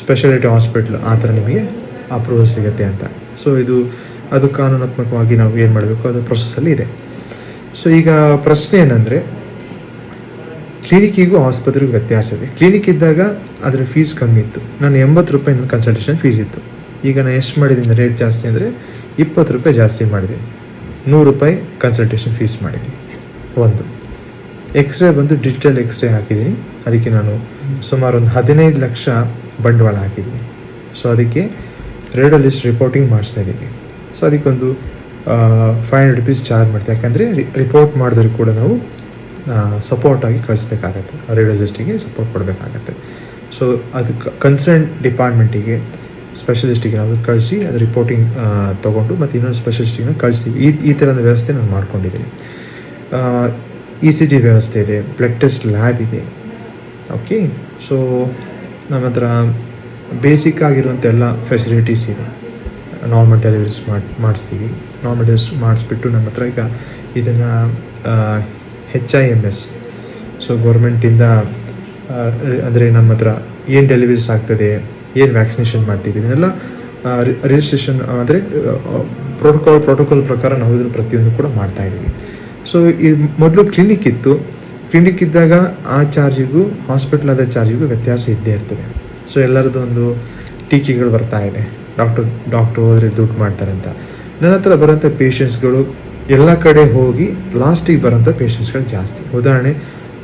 ಸ್ಪೆಷಾಲಿಟಿ ಹಾಸ್ಪಿಟ್ಲ್ ಆ ಥರ ನಿಮಗೆ ಅಪ್ರೂವಲ್ ಸಿಗುತ್ತೆ ಅಂತ. ಸೊ ಇದು, ಅದು ಕಾನೂನಾತ್ಮಕವಾಗಿ ನಾವು ಏನು ಮಾಡಬೇಕು? ಅದು ಪ್ರೊಸೆಸ್ಸಲ್ಲಿ ಇದೆ. ಸೊ ಈಗ ಪ್ರಶ್ನೆ ಏನಂದರೆ ಕ್ಲಿನಿಕ್ಕಿಗೂ ಆಸ್ಪತ್ರೆಗೂ ವ್ಯತ್ಯಾಸ ಇದೆ. ಕ್ಲಿನಿಕ್ ಇದ್ದಾಗ ಅದರ ಫೀಸ್ ಕಮ್ಮಿ ಇತ್ತು. ನಾನು ಎಂಬತ್ತು ರೂಪಾಯಿ ಕನ್ಸಲ್ಟೇಷನ್ ಫೀಸ್ ಇತ್ತು. ಈಗ ನಾನು ಎಷ್ಟು ಮಾಡಿದ್ದೀನಿ? ರೇಟ್ ಜಾಸ್ತಿ ಅಂದರೆ ಇಪ್ಪತ್ತು ರೂಪಾಯಿ ಜಾಸ್ತಿ ಮಾಡಿದೆ ನೂರು ರೂಪಾಯಿ ಕನ್ಸಲ್ಟೇಷನ್ ಫೀಸ್ ಮಾಡಿದ್ದೀನಿ. ಒಂದು. ಎಕ್ಸ್ರೇ ಬಂದು ಡಿಜಿಟಲ್ ಎಕ್ಸ್ರೇ ಹಾಕಿದ್ದೀನಿ. ಅದಕ್ಕೆ ನಾನು ಸುಮಾರು ಒಂದು ಹದಿನೈದು ಲಕ್ಷ ಬಂಡವಾಳ ಹಾಕಿದ್ದೀನಿ. ಸೊ ಅದಕ್ಕೆ ರೇಡಿಯೋಲಿಸ್ಟ್ ರಿಪೋರ್ಟಿಂಗ್ ಮಾಡಿಸ್ತಾ ಇದ್ದೀನಿ. ಸೊ ಅದಕ್ಕೊಂದು ಫೈವ್ ಹಂಡ್ರೆಡ್ ರುಪೀಸ್ ಚಾರ್ಜ್ ಮಾಡ್ತೀವಿ. ಯಾಕಂದರೆ ರಿಪೋರ್ಟ್ ಮಾಡಿದ್ರೆ ಕೂಡ ನಾವು ಸಪೋರ್ಟಾಗಿ ಕಳಿಸ್ಬೇಕಾಗತ್ತೆ. ರೇಡಿಯೋಲಜಿಸ್ಟಿಗೆ ಸಪೋರ್ಟ್ ಕೊಡಬೇಕಾಗತ್ತೆ. ಸೊ ಅದಕ್ಕೆ ಕನ್ಸರ್ನ್ ಡಿಪಾರ್ಟ್ಮೆಂಟಿಗೆ ಸ್ಪೆಷಲಿಸ್ಟಿಗೆ ನಾವು ಕಳಿಸಿ, ಅದು ರಿಪೋರ್ಟಿಂಗ್ ತೊಗೊಂಡು ಮತ್ತು ಇನ್ನೊಂದು ಸ್ಪೆಷಲಿಸ್ಟಿಗೆ ಕಳಿಸಿ. ಈ ಈ ಥರದ ವ್ಯವಸ್ಥೆ ನಾನು ಮಾಡ್ಕೊಂಡಿದ್ದೀನಿ. ಇ ಸಿ ಜಿ ವ್ಯವಸ್ಥೆ ಇದೆ ಬ್ಲಡ್ ಟೆಸ್ಟ್ ಲ್ಯಾಬ್ ಇದೆ. ಓಕೆ ಸೊ ನಮ್ಮ ಹತ್ರ ಬೇಸಿಕ್ ಆಗಿರುವಂಥ ಎಲ್ಲ ಫೆಸಿಲಿಟೀಸ್ ಇದೆ. ನಾರ್ಮಲ್ ಡೆಲಿವರೀಸ್ ಮಾಡಿ ಮಾಡಿಸ್ತೀವಿ. ನಾರ್ಮಲ್ ಡೆಲಿವರಿ ಮಾಡಿಸ್ಬಿಟ್ಟು ನಮ್ಮ ಹತ್ರ ಈಗ ಇದನ್ನು H I M S so ಗೌರ್ಮೆಂಟಿಂದ ಅಂದರೆ ನಮ್ಮ ಹತ್ರ ಏನು ಡೆಲಿವರೀಸ್ ಆಗ್ತದೆ, ಏನು ವ್ಯಾಕ್ಸಿನೇಷನ್ ಮಾಡ್ತೀವಿ, ಇದನ್ನೆಲ್ಲ ರಿಜಿಸ್ಟ್ರೇಷನ್ ಅಂದರೆ ಪ್ರೋಟೋಕಾಲ್ ಪ್ರೋಟೋಕಾಲ್ ಪ್ರಕಾರ ನಾವು ಇದನ್ನು ಪ್ರತಿಯೊಂದು ಕೂಡ ಮಾಡ್ತಾ ಇದ್ದೀವಿ. ಸೊ ಈ ಮೊದಲು ಕ್ಲಿನಿಕ್ ಇತ್ತು. ಕ್ಲಿನಿಕ್ ಇದ್ದಾಗ ಆ ಚಾರ್ಜಿಗೂ ಹಾಸ್ಪಿಟ್ಲಾದ ಚಾರ್ಜಿಗೂ ವ್ಯತ್ಯಾಸ ಇದ್ದೇ ಇರ್ತದೆ. ಸೊ ಎಲ್ಲರದ್ದು ಒಂದು ಟೀಕೆಗಳು ಬರ್ತಾ ಇದೆ. ಡಾಕ್ಟರ್ ಡಾಕ್ಟರ್ ಹೋದರೆ ದುಡ್ಡು ಮಾಡ್ತಾರೆ ಅಂತ. ನನ್ನ ಹತ್ರ ಬರೋಂಥ ಪೇಷಂಟ್ಸ್ಗಳು ಎಲ್ಲ ಕಡೆ ಹೋಗಿ ಲಾಸ್ಟಿಗೆ ಬರೋಂಥ ಪೇಷಂಟ್ಸ್ಗಳು ಜಾಸ್ತಿ. ಉದಾಹರಣೆ,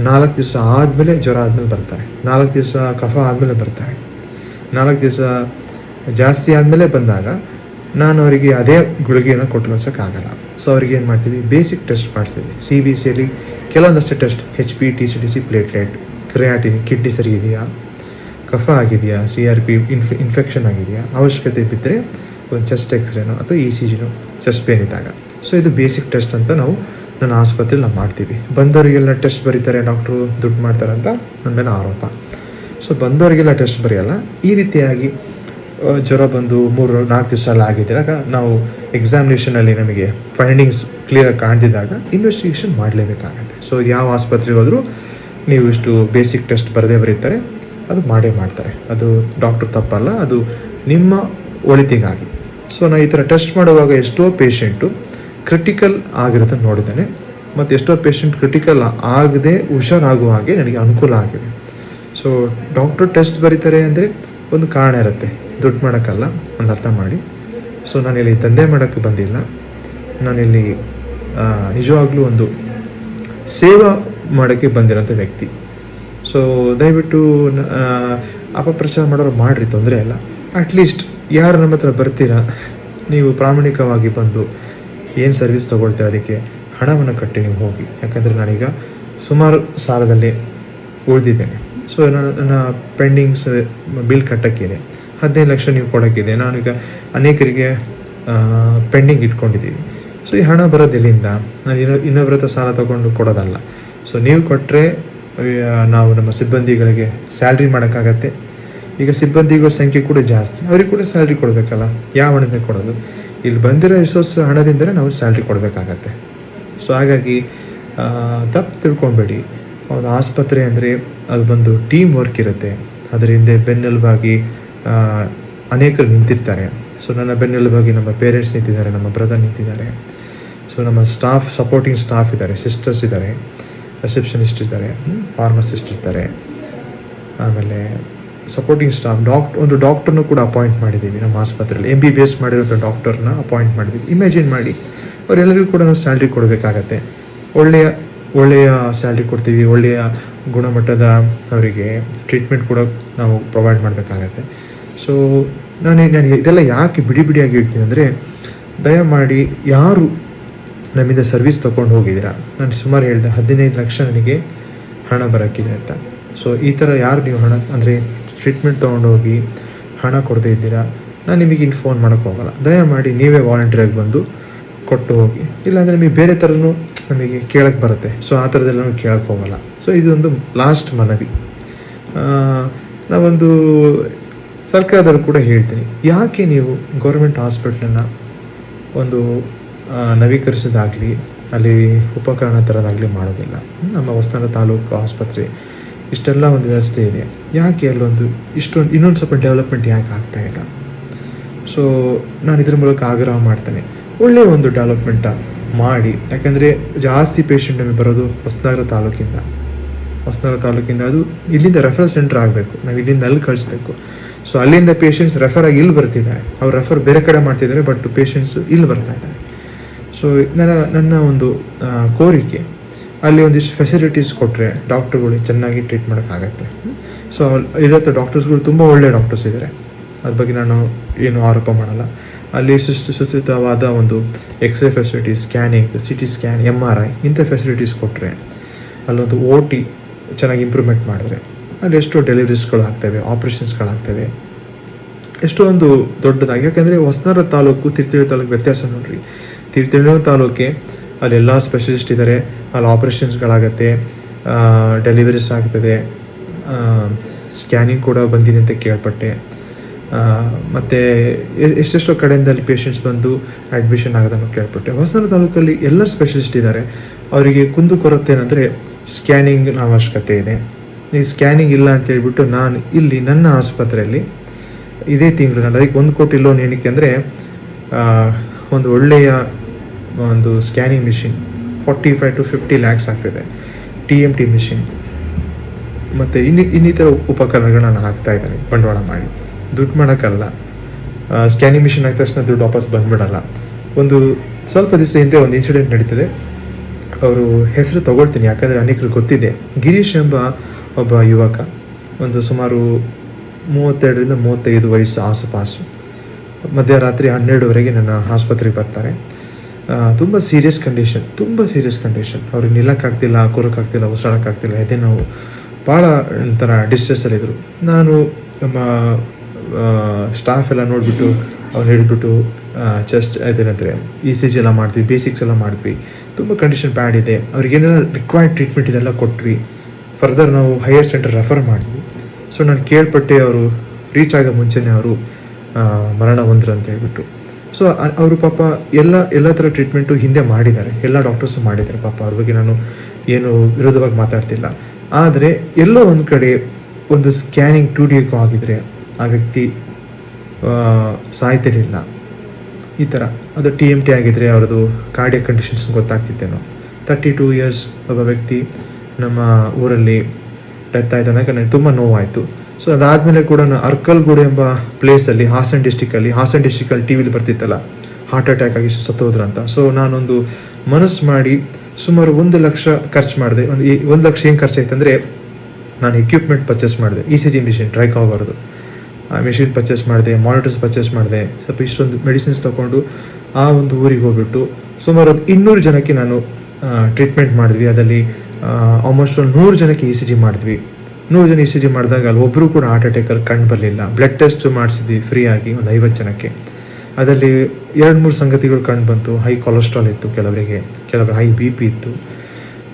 ನಾಲ್ಕು ದಿವಸ ಆದಮೇಲೆ ಜ್ವರ ಆದಮೇಲೆ ಬರ್ತಾರೆ. ನಾಲ್ಕು ದಿವಸ ಕಫ ಆದಮೇಲೆ ಬರ್ತಾರೆ. ನಾಲ್ಕು ದಿವಸ ಜಾಸ್ತಿ ಆದಮೇಲೆ ಬಂದಾಗ ನಾನು ಅವರಿಗೆ ಅದೇ ಗುಳಿಗೆಯನ್ನು ಕೊಟ್ಟು ಸೊ ಅವ್ರಿಗೆ ಏನು ಮಾಡ್ತೀವಿ? ಬೇಸಿಕ್ ಟೆಸ್ಟ್ ಮಾಡ್ತೀವಿ. ಸಿ ಬಿ ಸಿಯಲ್ಲಿ ಕೆಲವೊಂದಷ್ಟು test H P T C T C platelet creatinine kidney ಸರಿ ಇದೆಯಾ? ಕಫ ಆಗಿದೆಯಾ? ಸಿ ಆರ್ ಪಿ ಇನ್ಫ್ ಇನ್ಫೆಕ್ಷನ್ ಆಗಿದೆಯಾ? ಅವಶ್ಯಕತೆ ಬಿದ್ದರೆ ಒಂದು ಚೆಸ್ಟ್ ಎಕ್ಸ್ರೇನೋ ಅಥವಾ ಇ ಸಿ ಜಿನೋ ಚೆಸ್ಟ್ ಪೇನ್ ಇದ್ದಾಗ. ಸೊ ಇದು ಬೇಸಿಕ್ ಟೆಸ್ಟ್ ಅಂತ ನಾವು ನನ್ನ ಆಸ್ಪತ್ರೆಯಲ್ಲಿ ನಾವು ಮಾಡ್ತೀವಿ. ಬಂದವರಿಗೆಲ್ಲ ಟೆಸ್ಟ್ ಬರೀತಾರೆ ಡಾಕ್ಟ್ರು ದುಡ್ಡು ಮಾಡ್ತಾರೆ ಅಂತ ನನ್ನ ಆರೋಪ. ಸೊ ಬಂದವರಿಗೆಲ್ಲ ಟೆಸ್ಟ್ ಬರೆಯಲ್ಲ. ಈ ರೀತಿಯಾಗಿ ಜ್ವರ ಬಂದು ಮೂರು, ನಾಲ್ಕು ದಿವಸ ಎಲ್ಲ ಆಗಿದ್ದಾಗ ನಾವು ಎಕ್ಸಾಮಿನೇಷನಲ್ಲಿ ನಮಗೆ ಫೈಂಡಿಂಗ್ಸ್ ಕ್ಲಿಯರ್ ಕಾಣ್ದಿದ್ದಾಗ ಇನ್ವೆಸ್ಟಿಗೇಷನ್ ಮಾಡಲೇಬೇಕಾಗತ್ತೆ. ಸೊ ಯಾವ ಆಸ್ಪತ್ರೆಗೆ ಹೋದರೂ ನೀವು ಇಷ್ಟು ಬೇಸಿಕ್ ಟೆಸ್ಟ್ ಬರದೇ ಬರೀತಾರೆ. ಅದು ಮಾಡೇ ಮಾಡ್ತಾರೆ. ಅದು ಡಾಕ್ಟ್ರ್ ತಪ್ಪಲ್ಲ, ಅದು ನಿಮ್ಮ ಒಳಿತಿಗಾಗಿ. ಸೊ ನಾನು ಈ ಥರ ಟೆಸ್ಟ್ ಮಾಡುವಾಗ ಎಷ್ಟೋ ಪೇಷೆಂಟು ಕ್ರಿಟಿಕಲ್ ಆಗಿರೋದನ್ನು ನೋಡಿದ್ದೇನೆ. ಮತ್ತು ಎಷ್ಟೋ ಪೇಷಂಟ್ ಕ್ರಿಟಿಕಲ್ ಆಗದೆ ಹುಷಾರಾಗುವ ಹಾಗೆ ನನಗೆ ಅನುಕೂಲ ಆಗಿದೆ. ಸೊ ಡಾಕ್ಟ್ರು ಟೆಸ್ಟ್ ಬರೀತಾರೆ ಅಂದರೆ ಒಂದು ಕಾರಣ ಇರುತ್ತೆ. ದುಡ್ಡು ಮಾಡೋಕ್ಕಲ್ಲ, ಒಂದು ಅರ್ಥ ಮಾಡಿ. ಸೊ ನಾನಿಲ್ಲಿ ದಂಧೆ ಮಾಡೋಕ್ಕೆ ಬಂದಿಲ್ಲ. ನಾನಿಲ್ಲಿ ನಿಜವಾಗ್ಲೂ ಒಂದು ಸೇವಾ ಮಾಡೋಕ್ಕೆ ಬಂದಿರೋಂಥ ವ್ಯಕ್ತಿ. ಸೊ ದಯವಿಟ್ಟು ಅಪಪ್ರಚಾರ ಮಾಡೋರು ಮಾಡಿರಿ, ತೊಂದರೆ ಇಲ್ಲ. ಅಟ್ಲೀಸ್ಟ್ ಯಾರು ನಮ್ಮ ಹತ್ರ ಬರ್ತೀರಾ? ನೀವು ಪ್ರಾಮಾಣಿಕವಾಗಿ ಬಂದು ಏನು ಸರ್ವಿಸ್ ತೊಗೊಳ್ತೀರ ಅದಕ್ಕೆ? ಹಣವನ್ನು ಕಟ್ಟಿ ನೀವು ಹೋಗಿ. ಯಾಕಂದರೆ ನಾನೀಗ ಸುಮಾರು ಸಾಲದಲ್ಲಿ ಉಳಿದಿದ್ದೇನೆ. ಸೊ ನನ್ನ ಪೆಂಡಿಂಗ್ಸ್, ಬಿಲ್ ಕಟ್ಟೋಕ್ಕಿದೆ. ಹದಿನೈದು ಲಕ್ಷ ನೀವು ಕೊಡೋಕ್ಕಿದೆ. ನಾನೀಗ ಅನೇಕರಿಗೆ ಪೆಂಡಿಂಗ್ ಇಟ್ಕೊಂಡಿದ್ದೀವಿ. ಸೊ ಈ ಹಣ ಬರೋದು ಎಲ್ಲಿಂದ ನಾನು ಇನ್ನೊ, ಇನ್ನೊಬ್ಬರ ಸಾಲ ತೊಗೊಂಡು ಕೊಡೋದಲ್ಲ. ಸೊ ನೀವು ಕೊಟ್ಟರೆ ನಾವು ನಮ್ಮ ಸಿಬ್ಬಂದಿಗಳಿಗೆ ಸ್ಯಾಲ್ರಿ ಮಾಡೋಕ್ಕಾಗತ್ತೆ. ಈಗ ಸಿಬ್ಬಂದಿಗಳ ಸಂಖ್ಯೆ ಕೂಡ ಜಾಸ್ತಿ. ಅವ್ರಿಗೆ ಕೂಡ ಸ್ಯಾಲ್ರಿ ಕೊಡಬೇಕಲ್ಲ. ಯಾವ ಹಣದಿಂದ ಕೊಡೋದು? ಇಲ್ಲಿ ಬಂದಿರೋ ರಿಸೋರ್ಸ್ ಹಣದಿಂದಲೇ ನಾವು ಸ್ಯಾಲ್ರಿ ಕೊಡಬೇಕಾಗತ್ತೆ. ಸೊ ಹಾಗಾಗಿ ತಪ್ಪು ತಿಳ್ಕೊಬೇಡಿ. ಒಂದು ಆಸ್ಪತ್ರೆ ಅಂದರೆ ಅದು ಬಂದು ಟೀಮ್ ವರ್ಕ್ ಇರುತ್ತೆ. ಅದರ ಹಿಂದೆ ಬೆನ್ನೆಲುಬಾಗಿ ಅನೇಕರು ನಿಂತಿರ್ತಾರೆ. ಸೊ ನನ್ನ ಬೆನ್ನೆಲುಬಾಗಿ ನಮ್ಮ ಪೇರೆಂಟ್ಸ್ ನಿಂತಿದ್ದಾರೆ, ನಮ್ಮ ಬ್ರದರ್ ನಿಂತಿದ್ದಾರೆ. ಸೊ ನಮ್ಮ ಸ್ಟಾಫ್ ಸಪೋರ್ಟಿಂಗ್ ಸ್ಟಾಫ್ ಇದ್ದಾರೆ ಸಿಸ್ಟರ್ಸ್ ಇದ್ದಾರೆ. ರಿಸೆಪ್ಷನಿಸ್ಟ್ ಇದ್ದಾರೆ ಫಾರ್ಮಸಿಸ್ಟ್ ಇರ್ತಾರೆ ಆಮೇಲೆ ಸಪೋರ್ಟಿಂಗ್ ಸ್ಟಾಫ್ ಡಾಕ್ಟ್ ಒಂದು ಡಾಕ್ಟರ್ನು ಕೂಡ ಅಪಾಯಿಂಟ್ ಮಾಡಿದ್ದೀವಿ ನಮ್ಮ ಆಸ್ಪತ್ರೆಯಲ್ಲಿ. ಎಂ ಬಿ ಬಿ ಎಸ್ ಮಾಡಿರೋಂಥ ಡಾಕ್ಟರ್ನ ಅಪಾಯಿಂಟ್ ಮಾಡಿದ್ದೀವಿ ಇಮ್ಯಾಜಿನ್ ಮಾಡಿ, ಅವರೆಲ್ಲರಿಗೂ ಕೂಡ ನಾವು ಸ್ಯಾಲ್ರಿ ಕೊಡಬೇಕಾಗತ್ತೆ. ಒಳ್ಳೆಯ ಒಳ್ಳೆಯ ಸ್ಯಾಲ್ರಿ ಕೊಡ್ತೀವಿ, ಒಳ್ಳೆಯ ಗುಣಮಟ್ಟದ ಅವರಿಗೆ ಟ್ರೀಟ್ಮೆಂಟ್ ಕೂಡ ನಾವು ಪ್ರೊವೈಡ್ ಮಾಡಬೇಕಾಗತ್ತೆ. ಸೊ ನಾನು ನಾನು ಇದೆಲ್ಲ ಯಾಕೆ ಬಿಡಿ ಬಿಡಿಯಾಗಿ ಹೇಳ್ತೀನಿ ಅಂದರೆ, ದಯಮಾಡಿ ಯಾರು ನಮ್ಮಿಂದ ಸರ್ವಿಸ್ ತೊಗೊಂಡು ಹೋಗಿದ್ದೀರಾ? ನಾನು ಸುಮಾರು ಹೇಳಿದೆ, ಹದಿನೈದು ಲಕ್ಷ ನನಗೆ ಹಣ ಬರೋಕ್ಕಿದೆ ಅಂತ. ಸೊ ಈ ಥರ ಯಾರು ನೀವು ಹಣ, ಅಂದರೆ ಟ್ರೀಟ್ಮೆಂಟ್ ತೊಗೊಂಡೋಗಿ ಹಣ ಕೊಡದೇ ಇದ್ದೀರಾ? ನಾನು ನಿಮಗೆ ಇನ್ನು ಫೋನ್ ಮಾಡೋಕ್ಕೆ ಹೋಗಲ್ಲ. ದಯಮಾಡಿ ನೀವೇ ವಾಲಂಟಿಯರಾಗಿ ಬಂದು ಕೊಟ್ಟು ಹೋಗಿ. ಇಲ್ಲಾಂದರೆ ನಿಮಗೆ ಬೇರೆ ಥರನೂ ನಮಗೆ ಕೇಳಕ್ಕೆ ಬರುತ್ತೆ. ಸೊ ಆ ಥರದೆಲ್ಲ ಕೇಳಕ್ಕೆ ಹೋಗಲ್ಲ. ಸೊ ಇದೊಂದು ಲಾಸ್ಟ್ ಮನವಿ. ನಾವೊಂದು ಸರ್ಕಾರದವ್ರು ಕೂಡ ಹೇಳ್ತೀನಿ. ಯಾಕೆ ನೀವು ಗೌರ್ಮೆಂಟ್ ಹಾಸ್ಪಿಟ್ಲನ್ನು ಒಂದು ನವೀಕರಿಸೋದಾಗಲಿ, ಅಲ್ಲಿ ಉಪಕರಣ ತರೋದಾಗಲಿ ಮಾಡೋದಿಲ್ಲ. ನಮ್ಮ ಹೊಸನಗರ ತಾಲೂಕು ಆಸ್ಪತ್ರೆ, ಇಷ್ಟೆಲ್ಲ ಒಂದು ವ್ಯವಸ್ಥೆ ಇದೆ. ಯಾಕೆ ಅಲ್ಲೊಂದು ಇಷ್ಟೊಂದು, ಇನ್ನೊಂದು ಸ್ವಲ್ಪ ಡೆವಲಪ್ಮೆಂಟ್ ಯಾಕೆ ಆಗ್ತಾ ಇಲ್ಲ? ಸೊ ನಾನು ಇದ್ರ ಮೂಲಕ ಆಗ್ರಹ ಮಾಡ್ತೇನೆ. ಒಳ್ಳೆಯ ಒಂದು ಡೆವಲಪ್ಮೆಂಟ ಮಾಡಿ, ಯಾಕಂದರೆ ಜಾಸ್ತಿ ಪೇಷಂಟ್ ನಮಗೆ ಬರೋದು ಹೊಸನಗರ ತಾಲೂಕಿಂದ. ಹೊಸನಗರ ತಾಲೂಕಿಂದ ಅದು ಇಲ್ಲಿಂದ ರೆಫರಲ್ ಸೆಂಟರ್ ಆಗಬೇಕು. ನಾವು ಇಲ್ಲಿಂದ ಅಲ್ಲಿ ಕಳಿಸ್ಬೇಕು. ಸೊ ಅಲ್ಲಿಂದ ಪೇಷಂಟ್ಸ್ ರೆಫರ್ ಆಗಿ ಇಲ್ಲಿ ಬರ್ತಿದ್ದಾರೆ. ಅವ್ರು ರೆಫರ್ ಬೇರೆ ಕಡೆ ಮಾಡ್ತಿದ್ದಾರೆ ಬಟ್ ಪೇಷಂಟ್ಸ್ ಇಲ್ಲಿ ಬರ್ತಾ ಇದ್ದಾರೆ. ಸೊ ನನ್ನ ನನ್ನ ಒಂದು ಕೋರಿಕೆ, ಅಲ್ಲಿ ಒಂದಿಷ್ಟು ಫೆಸಿಲಿಟೀಸ್ ಕೊಟ್ಟರೆ ಡಾಕ್ಟರ್ಗಳು ಚೆನ್ನಾಗಿ ಟ್ರೀಟ್ ಮಾಡೋಕ್ಕಾಗತ್ತೆ. ಸೊ ಇರತ್ತೆ ಡಾಕ್ಟರ್ಸ್ಗಳು ತುಂಬ ಒಳ್ಳೆ ಡಾಕ್ಟರ್ಸ್ ಇದ್ದಾರೆ ಅದ್ರ ಬಗ್ಗೆ ನಾನು ಏನು ಆರೋಪ ಮಾಡಲ್ಲ. ಅಲ್ಲಿ ಸುಸ್ತು ಸುಸ್ಥಿತವಾದ ಒಂದು X ray facilities scanning C T scan M R I ಇಂಥ ಫೆಸಿಲಿಟೀಸ್ ಕೊಟ್ಟರೆ ಅಲ್ಲೊಂದು ಓ ಟಿ ಚೆನ್ನಾಗಿ ಇಂಪ್ರೂವ್ಮೆಂಟ್ ಮಾಡಿದ್ರೆ, ಅಲ್ಲಿ ಎಷ್ಟೋ ಡೆಲಿವರೀಸ್ಗಳು ಆಗ್ತವೆ ಆಪ್ರೇಷನ್ಸ್ಗಳಾಗ್ತವೆ ಎಷ್ಟೋ ಒಂದು ದೊಡ್ಡದಾಗಿ, ಯಾಕೆಂದರೆ ಹೊಸನಗರ ತಾಲೂಕು ತೀರ್ಥಹಳ್ಳಿ ತಾಲೂಕು ವ್ಯತ್ಯಾಸ ನೋಡ್ರಿ. ತೀರ್ಥಹಳ್ಳಿ ತಾಲೂಕೆ ಅಲ್ಲಿ ಎಲ್ಲ ಸ್ಪೆಷಲಿಸ್ಟ್ ಇದ್ದಾರೆ ಅಲ್ಲಿ ಆಪ್ರೇಷನ್ಸ್ಗಳಾಗತ್ತೆ ಡೆಲಿವರೀಸ್ ಆಗ್ತದೆ ಸ್ಕ್ಯಾನಿಂಗ್ ಕೂಡ ಬಂದಿದೆ ಅಂತ ಕೇಳ್ಪಟ್ಟೆ. ಮತ್ತು ಎಷ್ಟೆಷ್ಟೋ ಕಡೆಯಿಂದ ಅಲ್ಲಿ ಪೇಷಂಟ್ಸ್ ಬಂದು ಅಡ್ಮಿಷನ್ ಆಗೋದನ್ನು ಕೇಳ್ಪಟ್ಟೆ. ಹೊಸನ ತಾಲೂಕಲ್ಲಿ ಎಲ್ಲ ಸ್ಪೆಷಲಿಸ್ಟ್ ಇದ್ದಾರೆ ಅವರಿಗೆ ಕುಂದು ಕೊರತೆ ಏನಂದರೆ ಸ್ಕ್ಯಾನಿಂಗ್ ಅವಶ್ಯಕತೆ ಇದೆ. ಈ ಸ್ಕ್ಯಾನಿಂಗ್ ಇಲ್ಲ ಅಂತ ಹೇಳ್ಬಿಟ್ಟು ನಾನು ಇಲ್ಲಿ ನನ್ನ ಆಸ್ಪತ್ರೆಯಲ್ಲಿ ಇದೇ ತಿಂಗಳು ನಾನು ಅದಕ್ಕೆ ಒಂದು ಕೋಟಿ ಲೋನ್ ಏನಕ್ಕೆ ಅಂದರೆ ಒಂದು ಒಳ್ಳೆಯ ಒಂದು scanning machine forty five to fifty lakhs ಆಗ್ತಿದೆ. ಟಿ ಎಂ ಟಿ ಮಿಷಿನ್ ಮತ್ತು ಇನ್ನಿ, ಇನ್ನಿತರ ಉಪಕರಣಗಳನ್ನ ನಾನು ಹಾಕ್ತಾ ಇದ್ದಾನೆ ಬಂಡವಾಳ ಮಾಡಿ. ದುಡ್ಡು ಮಾಡೋಕ್ಕಲ್ಲ. ಸ್ಕ್ಯಾನಿಂಗ್ ಮಿಷಿನ್ ಆದ ತಕ್ಷಣ ದುಡ್ಡು ವಾಪಸ್ ಬಂದ್ಬಿಡಲ್ಲ. ಒಂದು ಸ್ವಲ್ಪ ದಿವಸ ಹಿಂದೆ ಒಂದು ಇನ್ಸಿಡೆಂಟ್ ನಡೀತದೆ. ಅವರು ಹೆಸರು ತಗೊಳ್ತೀನಿ, ಯಾಕಂದರೆ ಅನೇಕರು ಗೊತ್ತಿದೆ. ಗಿರೀಶ್ ಎಂಬ ಒಬ್ಬ ಯುವಕ, ಒಂದು ಸುಮಾರು ಮೂವತ್ತೆರಡರಿಂದ ಮೂವತ್ತೈದು ವಯಸ್ಸು ಆಸುಪಾಸು. ಮಧ್ಯರಾತ್ರಿ ಹನ್ನೆರಡುವರೆಗೆ ನನ್ನ ಆಸ್ಪತ್ರೆಗೆ ಬರ್ತಾರೆ. ತುಂಬ ಸೀರಿಯಸ್ ಕಂಡೀಷನ್ ತುಂಬ ಸೀರಿಯಸ್ ಕಂಡೀಷನ್ ಅವ್ರಿಗೆ ನಿಲ್ಲಕ್ಕಾಗ್ತಿಲ್ಲ, ಕೂರೋಕ್ಕಾಗ್ತಿಲ್ಲ, ಉಸಿರಾಡೋಕ್ಕಾಗ್ತಿಲ್ಲ, ಎದೆ ನಾವು. ಭಾಳ ಒಂಥರ ಡಿಸ್ಟ್ರೆಸ್ಸಲ್ಲಿದ್ದರು ನಾನು ನಮ್ಮ ಸ್ಟಾಫ್ ಎಲ್ಲ ನೋಡಿಬಿಟ್ಟು ಅವ್ರು ಹೇಳಿಬಿಟ್ಟು ಚೆಸ್ಟ್ ಇದೇನಂದರೆ ಇ ಸಿ ಜಿ ಎಲ್ಲ ಮಾಡಿದ್ವಿ ಬೇಸಿಕ್ಸ್ ಎಲ್ಲ ಮಾಡಿದ್ವಿ. ತುಂಬ ಕಂಡೀಷನ್ ಬ್ಯಾಡ್ ಇದೆ. ಅವ್ರಿಗೇನೆಲ್ಲ ರಿಕ್ವೈರ್ಡ್ ಟ್ರೀಟ್ಮೆಂಟ್ ಇದೆಲ್ಲ ಕೊಟ್ವಿ. ಫರ್ದರ್ ನಾವು ಹೈಯರ್ ಸೆಂಟರ್ ರೆಫರ್ ಮಾಡಿದ್ವಿ. ಸೊ ನಾನು ಕೇಳ್ಪಟ್ಟೆ ಅವರು ರೀಚ್ ಆಗೋ ಮುಂಚೆನೇ ಅವರು ಮರಣ ಹೊಂದ್ರು ಅಂತ ಹೇಳ್ಬಿಟ್ಟು. ಸೊ ಅವರು ಪಾಪ ಎಲ್ಲ ಎಲ್ಲ ಥರ ಟ್ರೀಟ್ಮೆಂಟು ಹಿಂದೆ ಮಾಡಿದ್ದಾರೆ. ಎಲ್ಲ ಡಾಕ್ಟರ್ಸು ಮಾಡಿದ್ದಾರೆ ಪಾಪ. ಅವ್ರ ಬಗ್ಗೆ ನಾನು ಏನು ವಿರೋಧವಾಗಿ ಮಾತಾಡ್ತಿಲ್ಲ. ಆದರೆ ಎಲ್ಲೋ ಒಂದು ಕಡೆ ಒಂದು ಸ್ಕ್ಯಾನಿಂಗ್ ಟು ಡಿ ಆಗಿದ್ರೆ ಆ ವ್ಯಕ್ತಿ ಸಾಯ್ತಿರಲಿಲ್ಲ. ಈ ಥರ. ಅದು ಟಿ ಎಂ ಟಿ ಆಗಿದ್ರೆ ಅವ್ರದ್ದು ಕಾರ್ಡಿಯಕ್ ಕಂಡೀಷನ್ಸ್ ಗೊತ್ತಾಗ್ತಿತ್ತೇನೋ. ತರ್ಟಿ ಟೂ ಇಯರ್ಸ್ ಒಬ್ಬ ವ್ಯಕ್ತಿ ನಮ್ಮ ಊರಲ್ಲಿ ಡೆತ್ ಆಯ್ತು ಅನ್ನೋಕೆ ನನಗೆ ತುಂಬ ನೋವಾಯಿತು. ಸೊ ಅದಾದಮೇಲೆ ಕೂಡ ನಾನು ಅರ್ಕಲ್ಗೂಡು ಎಂಬ ಪ್ಲೇಸಲ್ಲಿ ಹಾಸನ್ ಡಿಸ್ಟಿಕಲ್ಲಿ ಹಾಸನ್ ಡಿಸ್ಟಿಕಲ್ಲಿ ಟಿ ವಿಲಿ ಬರ್ತಿತ್ತಲ್ಲ ಹಾರ್ಟ್ ಅಟ್ಯಾಕ್ ಆಗಿ ಸತ್ತೋದ್ರ ಅಂತ. ಸೊ ನಾನೊಂದು ಮನಸ್ಸು ಮಾಡಿ ಸುಮಾರು ಒಂದು ಲಕ್ಷ ಖರ್ಚು ಮಾಡಿದೆ. ಒಂದು ಒಂದು ಲಕ್ಷ ಏನು ಖರ್ಚಾಯ್ತು ಅಂದರೆ, ನಾನು ಎಕ್ವಿಪ್ಮೆಂಟ್ ಪರ್ಚೇಸ್ ಮಾಡಿದೆ. ಇ ಸಿ ಜಿ ಮಿಷಿನ್ ಟ್ರೈಕ್ ಆಗಬಾರ್ದು ಆ ಮಿಷಿನ್ ಪರ್ಚೇಸ್ ಮಾಡಿದೆ ಮಾನಿಟರ್ಸ್ ಪರ್ಚೇಸ್ ಮಾಡಿದೆ. ಸ್ವಲ್ಪ ಇಷ್ಟೊಂದು ಮೆಡಿಸಿನ್ಸ್ ತೊಗೊಂಡು ಆ ಒಂದು ಊರಿಗೆ ಹೋಗ್ಬಿಟ್ಟು ಸುಮಾರು ಒಂದು ಇನ್ನೂರು ಜನಕ್ಕೆ ನಾನು ಟ್ರೀಟ್ಮೆಂಟ್ ಮಾಡಿದ್ವಿ. ಅದರಲ್ಲಿ ಆಲ್ಮೋಸ್ಟ್ ಒಂದು ನೂರು ಜನಕ್ಕೆ ಇ ಸಿ ಜಿ ಮಾಡಿದ್ವಿ. ನೂರು ಜನ ಇ ಸಿ ಜಿ ಮಾಡಿದಾಗ ಅಲ್ಲಿ ಒಬ್ಬರು ಕೂಡ ಹಾರ್ಟ್ ಅಟ್ಯಾಕಲ್ಲಿ ಕಂಡು ಬರಲಿಲ್ಲ. ಬ್ಲಡ್ ಟೆಸ್ಟ್ ಮಾಡಿಸಿದ್ವಿ ಫ್ರೀ ಆಗಿ ಒಂದು ಐವತ್ತು ಜನಕ್ಕೆ. ಅದರಲ್ಲಿ ಎರಡು, ಮೂರು ಸಂಗತಿಗಳು ಕಂಡು ಬಂತು. ಹೈ ಕೊಲೆಸ್ಟ್ರಾಲ್ ಇತ್ತು ಕೆಲವರಿಗೆ. ಕೆಲವರು ಹೈ ಬಿ ಪಿ ಇತ್ತು.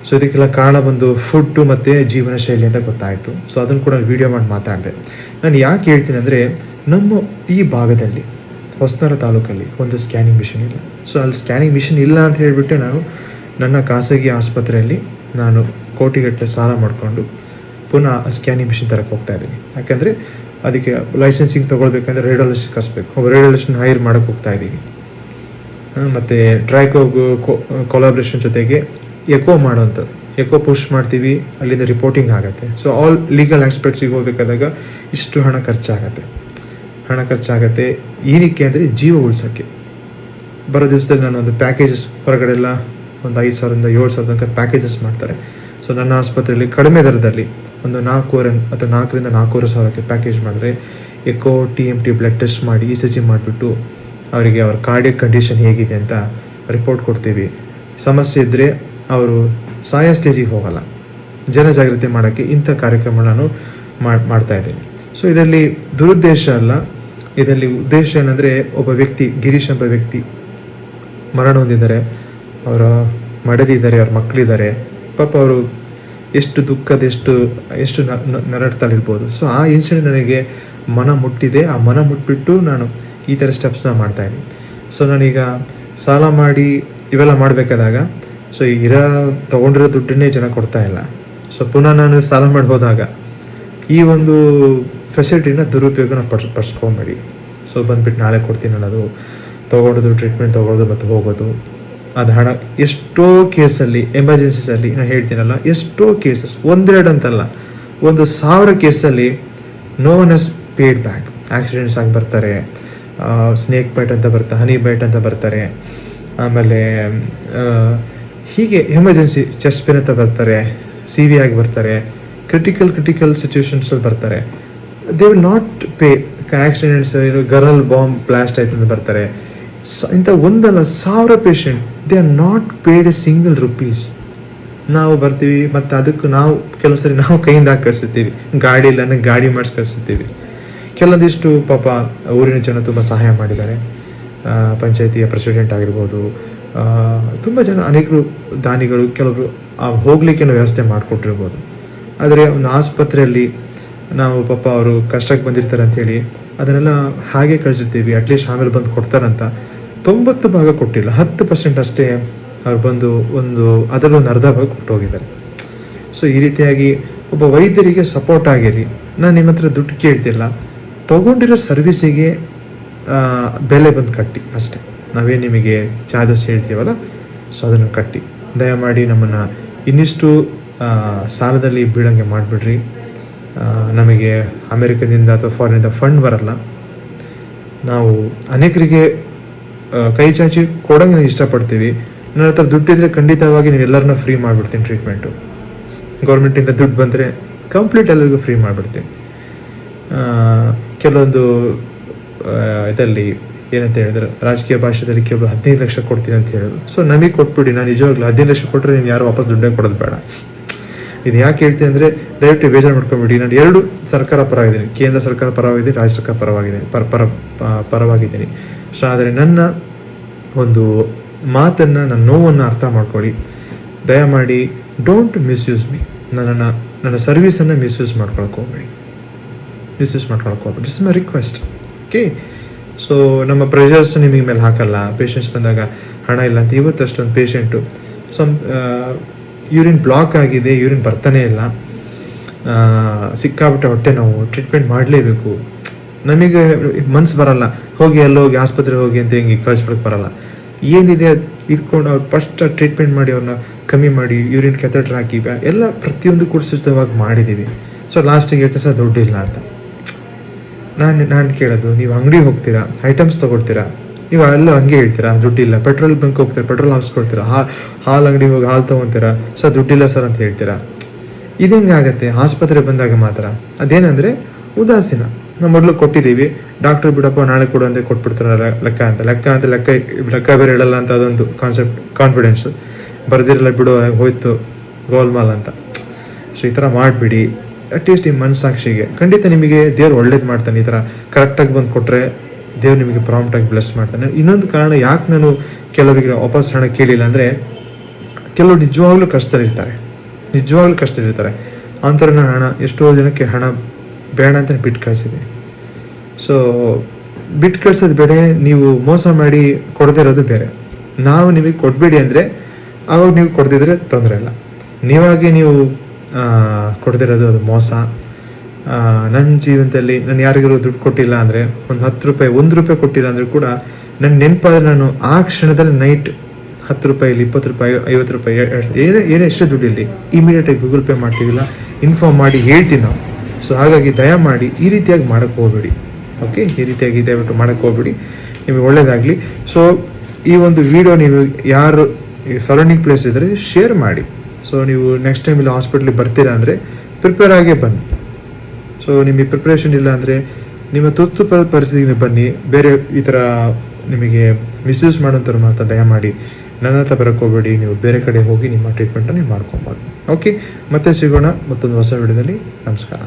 ಸೊ ಇದಕ್ಕೆಲ್ಲ ಕಾರಣ ಬಂದು ಫುಡ್ಡು ಮತ್ತು ಜೀವನ ಶೈಲಿ ಅಂತ ಗೊತ್ತಾಯಿತು. ಸೊ ಅದನ್ನು ಕೂಡ ವಿಡಿಯೋ ಮಾಡಿ ಮಾತಾಡಿದೆ. ನಾನು ಯಾಕೆ ಹೇಳ್ತೀನಿ ಅಂದರೆ ನಮ್ಮ ಈ ಭಾಗದಲ್ಲಿ, ಹೊಸನಗರ ತಾಲೂಕಲ್ಲಿ ಒಂದು ಸ್ಕ್ಯಾನಿಂಗ್ ಮಿಷಿನ್ ಇಲ್ಲ. ಸೊ ಅಲ್ಲಿ ಸ್ಕ್ಯಾನಿಂಗ್ ಮಿಷಿನ್ ಇಲ್ಲ ಅಂತ ಹೇಳಿಬಿಟ್ಟು ನಾನು ನನ್ನ ಖಾಸಗಿ ಆಸ್ಪತ್ರೆಯಲ್ಲಿ ನಾನು ಕೋಟಿಗಟ್ಟಲೆ ಸಾಲ ಮಾಡಿಕೊಂಡು ಪುನಃ ಸ್ಕ್ಯಾನಿಂಗ್ ಮಿಷಿನ್ ತರಕ್ಕೆ ಹೋಗ್ತಾ ಇದ್ದೀನಿ. ಯಾಕೆಂದರೆ ಅದಕ್ಕೆ ಲೈಸೆನ್ಸಿಂಗ್ ತೊಗೊಳ್ಬೇಕಂದ್ರೆ ರೇಡಿಯೋಲಜಿಸ್ಟ್ ಕಸ್ಬೇಕು ಒಬ್ಬ ರೇಡಿಯೋಲಜಿಸ್ಟ್ನ ಹೈರ್ ಮಾಡೋಕ್ಕೆ ಹೋಗ್ತಾ ಇದ್ದೀನಿ. ಮತ್ತು ಟ್ರೈಕೋಗು ಕೊಲಾಬ್ರೇಷನ್ ಜೊತೆಗೆ ಎಕೋ ಮಾಡೋವಂಥದ್ದು. ಎಕೋ ಪುಷ್ ಮಾಡ್ತೀವಿ, ಅಲ್ಲಿಂದ ರಿಪೋರ್ಟಿಂಗ್ ಆಗುತ್ತೆ. ಸೊ ಆಲ್ ಲೀಗಲ್ ಆಸ್ಪೆಕ್ಟ್ಸಿಗೆ ಹೋಗ್ಬೇಕಾದಾಗ ಇಷ್ಟು ಹಣ ಖರ್ಚಾಗತ್ತೆ. ಹಣ ಖರ್ಚಾಗತ್ತೆ. ಏನಕ್ಕೆ ಅಂದರೆ ಜೀವ ಉಳಿಸೋಕ್ಕೆ. ಬರೋ ದಿವಸದಲ್ಲಿ ನಾನು ಒಂದು ಪ್ಯಾಕೇಜಸ್ ಹೊರಗಡೆ ಎಲ್ಲ ಒಂದು ಐದು ಸಾವಿರದಿಂದ ಏಳು ಸಾವಿರ ತನಕ ಪ್ಯಾಕೇಜಸ್ ಮಾಡ್ತಾರೆ. ಸೊ ನನ್ನ ಆಸ್ಪತ್ರೆಯಲ್ಲಿ ಕಡಿಮೆ ದರದಲ್ಲಿ ಒಂದು ನಾಲ್ಕೂವರೆ ಅಥವಾ ನಾಲ್ಕರಿಂದ ನಾಲ್ಕೂವರೆ ಸಾವಿರಕ್ಕೆ ಪ್ಯಾಕೇಜ್ ಮಾಡಿದ್ರೆ echo T M T blood test ಮಾಡಿ ಇ ಸಿ ಜಿ ಮಾಡಿಬಿಟ್ಟು ಅವರಿಗೆ ಅವರ ಕಾರ್ಡಿಯಕ್ ಕಂಡೀಷನ್ ಹೇಗಿದೆ ಅಂತ ರಿಪೋರ್ಟ್ ಕೊಡ್ತೀವಿ. ಸಮಸ್ಯೆ ಇದ್ದರೆ ಅವರು ಸಾಯ ಸ್ಟೇಜಿಗೆ ಹೋಗಲ್ಲ. ಜನಜಾಗೃತಿ ಮಾಡೋಕ್ಕೆ ಇಂಥ ಕಾರ್ಯಕ್ರಮ ನಾನು ಮಾಡ್- ಮಾಡ್ತಾ ಇದ್ದೀನಿ. ಸೊ ಇದರಲ್ಲಿ ದುರುದ್ದೇಶ ಅಲ್ಲ. ಇದರಲ್ಲಿ ಉದ್ದೇಶ ಏನಂದರೆ ಒಬ್ಬ ವ್ಯಕ್ತಿ, ಗಿರೀಶ್ ಎಂಬ ವ್ಯಕ್ತಿ ಮರಣ ಹೊಂದಿದ್ದಾರೆ. ಅವರ ಮಡದಿದ್ದಾರೆ, ಅವ್ರ ಮಕ್ಕಳಿದ್ದಾರೆ. ಪಾಪ ಅವರು ಎಷ್ಟು ದುಃಖದ, ಎಷ್ಟು ಎಷ್ಟು ನ- ಇರ್ಬೋದು ಸೊ ಆ ಇನ್ಸಿಡೆಂಟ್ ನನಗೆ ಮನ ಮುಟ್ಟಿದೆ. ಆ ಮನ ಮುಟ್ಬಿಟ್ಟು ನಾನು ಈ ಥರ ಸ್ಟೆಪ್ಸ್ನ ಮಾಡ್ತಾ ಇದ್ದೀನಿ. ಸೊ ನಾನೀಗ ಸಾಲ ಮಾಡಿ ಇವೆಲ್ಲ ಮಾಡಬೇಕಾದಾಗ ಸೊ ಇರೋ, ತೊಗೊಂಡಿರೋ ದುಡ್ಡನ್ನೇ ಜನ ಕೊಡ್ತಾ ಇಲ್ಲ. ಸೊ ಪುನಃ ನಾನು ಸಾಲ ಮಾಡಿ ಹೋದಾಗ, ಈ ಒಂದು ಫೆಸಿಲಿಟಿನ ದುರುಪಯೋಗನ ಪಡ್ಸ್, ಪಡ್ಸ್ಕೊಂಬೇಡಿ. ಸೊ ಬಂದ್ಬಿಟ್ಟು ನಾಳೆ ಕೊಡ್ತೀನಿ ಅನ್ನೋದು ತೊಗೊಳೋದು ಟ್ರೀಟ್ಮೆಂಟ್ ತೊಗೊಳೋದು ಮತ್ತು ಹೋಗೋದು. ಅದು ಹಣ ಎಷ್ಟೋ ಕೇಸಲ್ಲಿ ಎಮರ್ಜೆನ್ಸೀಸಲ್ಲಿ ನಾನು ಹೇಳ್ತೀನಲ್ಲ, ಎಷ್ಟೋ ಕೇಸಸ್ ಒಂದೆರಡು ಅಂತಲ್ಲ ಒಂದು ಸಾವಿರ ಕೇಸಲ್ಲಿ no one is paid back accidents ಆಗಿ ಬರ್ತಾರೆ ಸ್ನೇಕ್ ಬೈಟ್ ಅಂತ ಬರ್ತಾರೆ ಹನಿ ಬೈಟ್ ಅಂತ ಬರ್ತಾರೆ, ಆಮೇಲೆ ಹೀಗೆ ಎಮರ್ಜೆನ್ಸಿ ಚೆಸ್ಟ್ ಪೇನ್ ಅಂತ ಬರ್ತಾರೆ ಸಿ ವಿ ಆಗಿ ಬರ್ತಾರೆ ಕ್ರಿಟಿಕಲ್ ಕ್ರಿಟಿಕಲ್ ಸಿಚುವೇಶನ್ಸಲ್ಲಿ ಬರ್ತಾರೆ. They will not pay accidents ಏನು ಗರಲ್ ಬಾಂಬ್ ಬ್ಲಾಸ್ಟ್ ಆಯ್ತು ಅಂತ ಬರ್ತಾರೆ. ಇಂಥ ಒಂದಲ್ಲ ಸಾವಿರ patient they are not paid a single rupees ನಾವು ಬರ್ತೀವಿ, ಮತ್ತು ಅದಕ್ಕೆ ನಾವು ಕೆಲವು ಸರಿ ನಾವು ಕೈಯಿಂದ ಕಳಿಸ್ತೀವಿ ಗಾಡಿ ಇಲ್ಲ ಅಂದರೆ ಗಾಡಿ ಮಾಡಿಸಿ ಕಳಿಸ್ತೀವಿ ಕೆಲವೊಂದಿಷ್ಟು ಪಾಪ ಊರಿನ ಜನ ತುಂಬ ಸಹಾಯ ಮಾಡಿದ್ದಾರೆ. ಪಂಚಾಯಿತಿಯ ಪ್ರೆಸಿಡೆಂಟ್ ಆಗಿರ್ಬೋದು ತುಂಬ ಜನ ಅನೇಕರು ದಾನಿಗಳು, ಕೆಲವರು ಹೋಗ್ಲಿಕ್ಕೆ ವ್ಯವಸ್ಥೆ ಮಾಡಿಕೊಟ್ಟಿರ್ಬೋದು. ಆದರೆ ಒಂದು ಆಸ್ಪತ್ರೆಯಲ್ಲಿ ನಾವು ಪಾಪ ಅವರು ಕಷ್ಟಕ್ಕೆ ಬಂದಿರ್ತಾರೆ ಅಂಥೇಳಿ ಅದನ್ನೆಲ್ಲ ಹಾಗೆ ಕಳಿಸಿರ್ತೀವಿ ಅಟ್ಲೀಸ್ಟ್ ಆಮೇಲೆ ಬಂದು ಕೊಡ್ತಾರಂತ. ತೊಂಬತ್ತು ಭಾಗ ಕೊಟ್ಟಿಲ್ಲ, ಹತ್ತು ಪರ್ಸೆಂಟ್ ಅಷ್ಟೇ ಅವ್ರು ಬಂದು ಒಂದು ಅದರಲ್ಲೊಂದು ಅರ್ಧ ಭಾಗ ಕೊಟ್ಟು ಹೋಗಿದ್ದಾರೆ. ಸೊ ಈ ರೀತಿಯಾಗಿ ಒಬ್ಬ ವೈದ್ಯರಿಗೆ ಸಪೋರ್ಟ್ ಆಗಿರಿ. ನಾನು ನಿಮ್ಮ ಹತ್ರ ದುಡ್ಡು ಕೇಳ್ತಿಲ್ಲ. ತಗೊಂಡಿರೋ ಸರ್ವಿಸಿಗೆ ಬೆಲೆ ಬಂದು ಕಟ್ಟಿ ಅಷ್ಟೇ. ನಾವೇ ನಿಮಗೆ ಚಾರ್ಜಸ್ ಹೇಳ್ತೀವಲ್ಲ ಸೊ ಅದನ್ನು ಕಟ್ಟಿ. ದಯಮಾಡಿ ನಮ್ಮನ್ನು ಇನ್ನಿಷ್ಟು ಸಾಲದಲ್ಲಿ ಬೀಳಂಗೆ ಮಾಡಿಬಿಡ್ರಿ. ನಮಗೆ ಅಮೆರಿಕದಿಂದ ಅಥವಾ ಫಾರಿನಿಂದ ಫಂಡ್ ಬರಲ್ಲ. ನಾವು ಅನೇಕರಿಗೆ ಕೈ ಚಾಚಿ ಕೊಡೋಂಗೆ ನಾವು ಇಷ್ಟಪಡ್ತೀವಿ. ನನ್ನ ಹತ್ರ ದುಡ್ಡಿದ್ರೆ ಖಂಡಿತವಾಗಿ ನೀವು ಎಲ್ಲರನ್ನ ಫ್ರೀ ಮಾಡಿಬಿಡ್ತೀನಿ ಟ್ರೀಟ್ಮೆಂಟು ಗೌರ್ಮೆಂಟಿಂದ ದುಡ್ಡು ಬಂದರೆ ಕಂಪ್ಲೀಟ್ ಎಲ್ಲರಿಗೂ ಫ್ರೀ ಮಾಡಿಬಿಡ್ತೀನಿ. ಕೆಲವೊಂದು ಇದರಲ್ಲಿ ಏನಂತ ಹೇಳಿದ್ರೆ, ರಾಜಕೀಯ ಭಾಷೆದಲ್ಲಿ ಕೆಲವು ಹದಿನೈದು ಲಕ್ಷ ಕೊಡ್ತೀನಿ ಅಂತ ಹೇಳಿದ್ರು. ಸೊ ನಮಗೆ ಕೊಟ್ಬಿಡಿ, ನಾನು ನಿಜವಾಗ್ಲೂ ಹದಿನೈದು ಲಕ್ಷ ಕೊಟ್ಟರೆ ನೀವು ಯಾರು ವಾಪಸ್ ದುಡ್ಡೇ ಕೊಡೋದು ಬೇಡ. ಇದು ಯಾಕೆ ಹೇಳ್ತೀನಿ ಅಂದರೆ ದಯವಿಟ್ಟು ಬೇಜಾರು ಮಾಡ್ಕೊಂಬಿಡಿ. ನಾನು ಎರಡು ಸರ್ಕಾರ ಪರವಾಗಿದ್ದೀನಿ. ಕೇಂದ್ರ ಸರ್ಕಾರ ಪರವಾಗಿದೆ ರಾಜ್ಯ ಸರ್ಕಾರ ಪರವಾಗಿದ್ದೀನಿ, ಪರ ಪರ ಪರವಾಗಿದ್ದೀನಿ. ಸೊ ಆದರೆ ನನ್ನ ಒಂದು ಮಾತನ್ನು, ನನ್ನ ನೋವನ್ನು ಅರ್ಥ ಮಾಡ್ಕೊಳ್ಳಿ. ದಯಮಾಡಿ ಡೋಂಟ್ ಮಿಸ್ಯೂಸ್ ಮೀ ನನ್ನನ್ನು, ನನ್ನ ಸರ್ವಿಸನ್ನು ಮಿಸ್ಯೂಸ್ ಮಾಡ್ಕೊಳಕ್ಕೆ ಹೋಗ್ಬೇಡಿ ಮಿಸ್ಯೂಸ್ ಮಾಡ್ಕೊಳಕ್ಕೆ ಹೋಗ್ಬೇಡಿ it's my request okay so ನಮ್ಮ ಪ್ರೆಷರ್ಸ್ ನಿಮಗೆ ಮೇಲೆ ಹಾಕಲ್ಲ. ಪೇಷಂಟ್ಸ್ ಬಂದಾಗ ಹಣ ಇಲ್ಲ ಅಂತ ಇವತ್ತು ಅಷ್ಟೊಂದು ಪೇಷಂಟು ಸಮ್ ಯೂರಿನ್ ಬ್ಲಾಕ್ ಆಗಿದೆ, ಯೂರಿನ್ ಬರ್ತಾನೇ ಇಲ್ಲ. ಸಿಕ್ಕಾಬಿಟ್ಟೆ ಹೊಟ್ಟೆ ನೋವು, ಟ್ರೀಟ್ಮೆಂಟ್ ಮಾಡಲೇಬೇಕು. ನಮಗೆ ಮನ್ಸು ಬರಲ್ಲ, ಹೋಗಿ ಹೋಗಿ ಆಸ್ಪತ್ರೆ ಹೋಗಿ ಅಂತ ಹಿಂಗೆ ಕಳಿಸ್ಬಿಡಕ್ಕೆ ಬರಲ್ಲ. ಏನಿದೆ ಇಟ್ಕೊಂಡು ಅವ್ರು ಫಸ್ಟ್ ಟ್ರೀಟ್ಮೆಂಟ್ ಮಾಡಿ ಅವ್ರನ್ನ ಕಮ್ಮಿ ಮಾಡಿ, ಯೂರಿನ್ ಕೆಥೆಟ್ರ್ ಹಾಕಿ ಎಲ್ಲ ಪ್ರತಿಯೊಂದು ಕೂಡ ಸುಸ್ತವಾಗಿ ಮಾಡಿದ್ದೀವಿ. ಸೊ ಲಾಸ್ಟಿಗೆ ಹೇಳ್ತಾ ಸರ್, ದುಡ್ಡಿಲ್ಲ ಅಂತ. ನಾನು ನಾನು ಕೇಳೋದು, ನೀವು ಅಂಗಡಿ ಹೋಗ್ತೀರಾ, ಐಟಮ್ಸ್ ತಗೊಳ್ತೀರಾ? ನೀವು ಎಲ್ಲ ಹಂಗೆ ಹೇಳ್ತೀರಾ? ದುಡ್ಡಿಲ್ಲ. ಪೆಟ್ರೋಲ್ ಬಂಕ್ ಹೋಗ್ತೀರಾ, ಪೆಟ್ರೋಲ್ ಹಾ, ಹಾಲು ಅಂಗಡಿ ಹೋಗಿ ಹಾಲು ತೊಗೊತೀರಾ? ಸರ್ ದುಡ್ಡಿಲ್ಲ ಸರ್ ಅಂತ ಹೇಳ್ತೀರಾ? ಇದಂಗೆ ಆಗತ್ತೆ? ಆಸ್ಪತ್ರೆ ಬಂದಾಗ ಮಾತ್ರ. ಅದೇನಂದರೆ ಉದಾಸೀನ. ನಾವು ಮೊದಲು ಕೊಟ್ಟಿದ್ದೀವಿ ಡಾಕ್ಟರ್ ಬಿಡಪ್ಪ, ನಾಳೆ ಕೊಡು ಅಂತ ಕೊಟ್ಬಿಡ್ತಾರೆ ಲೆಕ್ಕ ಅಂತ. ಲೆಕ್ಕ ಅಂತ, ಲೆಕ್ಕ ಲೆಕ್ಕ ಬೇರೆ ಹೇಳಲ್ಲ ಅಂತ ಅದೊಂದು ಕಾನ್ಸೆಪ್ಟ್ ಕಾನ್ಫಿಡೆನ್ಸ್ ಬರ್ದಿರಲ್ಲ ಬಿಡು, ಹೋಯ್ತು ಗೋಲ್ಮಾಲ್ ಅಂತ. ಸೊ ಈ ಥರ ಮಾಡಿಬಿಡಿ. ಅಟ್ಲೀಸ್ಟ್ ನಿಮ್ಮ ಮನಸ್ಸಾಕ್ಷಿಗೆ. ಖಂಡಿತ ನಿಮಗೆ ದೇವ್ರು ಒಳ್ಳೇದು ಮಾಡ್ತಾನೆ ಈ ಥರ ಕರೆಕ್ಟಾಗಿ ಬಂದು ಕೊಟ್ಟರೆ ದೇವ್ರು ನಿಮಗೆ ಪ್ರಾಂಪ್ಟಾಗಿ ಬ್ಲೆಸ್ ಮಾಡ್ತಾನೆ. ಇನ್ನೊಂದು ಕಾರಣ ಯಾಕೆ ನಾನು ಕೆಲವರಿಗೆ ವಾಪಸ್ ಹಣ ಕೇಳಿಲ್ಲ ಅಂದರೆ, ಕೆಲವರು ನಿಜವಾಗ್ಲೂ ಕಷ್ಟದಲ್ಲಿರ್ತಾರೆ. ನಿಜವಾಗ್ಲೂ ಕಷ್ಟದಲ್ಲಿರ್ತಾರೆ. ಅಂತರ ನಾನು ಹಣ, ಎಷ್ಟೋ ಜನಕ್ಕೆ ಹಣ ಬೇಡ ಅಂತ ಬಿಟ್ಟು ಕಳಿಸಿದೆ. ಸೊ ಬಿಟ್ಟು ಕಳ್ಸೋದು ಬೇರೆ, ನೀವು ಮೋಸ ಮಾಡಿ ಕೊಡದೇ ಇರೋದು ಬೇರೆ. ನಾವು ನಿಮಗೆ ಕೊಡಬೇಡಿ ಅಂದರೆ, ಆವಾಗ ನೀವು ಕೊಡದಿದ್ರೆ ತೊಂದರೆ ಇಲ್ಲ. ನೀವಾಗಿ ನೀವು ಕೊಡ್ದಿರೋದು ಅದು ಮೋಸ. ನನ್ನ ಜೀವನದಲ್ಲಿ ನಾನು ಯಾರಿಗಾರು ದುಡ್ಡು ಕೊಟ್ಟಿಲ್ಲ ಅಂದರೆ ಒಂದು ಹತ್ತು ರೂಪಾಯಿ, ಒಂದು ರೂಪಾಯಿ ಕೊಟ್ಟಿಲ್ಲ ಅಂದರೆ ಕೂಡ ನನ್ನ ನೆನಪಾದ್ರೆ ನಾನು ಆ ಕ್ಷಣದಲ್ಲಿ ನೈಟ್ ಹತ್ತು ರೂಪಾಯಿ ಇಲ್ಲಿ ಇಪ್ಪತ್ತು ರೂಪಾಯಿ, ಐವತ್ತು ರೂಪಾಯಿ ಏನೇ ಏನೇ ಎಷ್ಟೇ ದುಡ್ಡಿರಲಿ ಇಮಿಡಿಯೇಟಾಗಿ ಗೂಗಲ್ ಪೇ ಮಾಡ್ತೀವಿಲ್ಲ ಇನ್ಫಾರ್ಮ್ ಮಾಡಿ ಹೇಳ್ತೀವಿ ನಾವು. ಸೊ ಹಾಗಾಗಿ ದಯಮಾಡಿ ಈ ರೀತಿಯಾಗಿ ಮಾಡೋಕ್ಕೆ ಹೋಗಬೇಡಿ. ಓಕೆ ಈ ರೀತಿಯಾಗಿ ದಯವಿಟ್ಟು ಮಾಡೋಕ್ಕೆ ಹೋಗಬೇಡಿ. ನಿಮಗೆ ಒಳ್ಳೆಯದಾಗಲಿ ಸೊ ಈ ಒಂದು ವಿಡಿಯೋ ನೀವು ಯಾರು ಸರೌಂಡಿಂಗ್ ಪ್ಲೇಸ್ ಇದ್ದರೆ ಶೇರ್ ಮಾಡಿ. ಸೊ ನೀವು ನೆಕ್ಸ್ಟ್ ಟೈಮ್ ಇಲ್ಲಿ ಹಾಸ್ಪಿಟ್ಲಿಗೆ ಬರ್ತೀರಾ ಅಂದರೆ ಪ್ರಿಪೇರ್ ಆಗೇ ಬನ್ನಿ. ಸೊ ನಿಮಗೆ ಪ್ರಿಪ್ರೇಷನ್ ಇಲ್ಲ ಅಂದರೆ ನಿಮ್ಮ ತುರ್ತು ಪರಿಸ್ಥಿತಿಗೆ ಬನ್ನಿ. ಬೇರೆ ಈ ಥರ ನಿಮಗೆ ಮಿಸ್ಯೂಸ್ ಮಾಡೋಂಥವ್ರು ಮಾತ್ರ ದಯಮಾಡಿ ನನ್ನ ಹತ್ರ ಬರಕೋಬೇಡಿ ನೀವು ಬೇರೆ ಕಡೆ ಹೋಗಿ ನಿಮ್ಮ ಟ್ರೀಟ್ಮೆಂಟನ್ನು ನೀವು ಮಾಡ್ಕೊಬೋದು. ಓಕೆ ಮತ್ತೆ ಸಿಗೋಣ ಮತ್ತೊಂದು ಹೊಸ ವಿಡಿಯೋದಲ್ಲಿ ನಮಸ್ಕಾರ.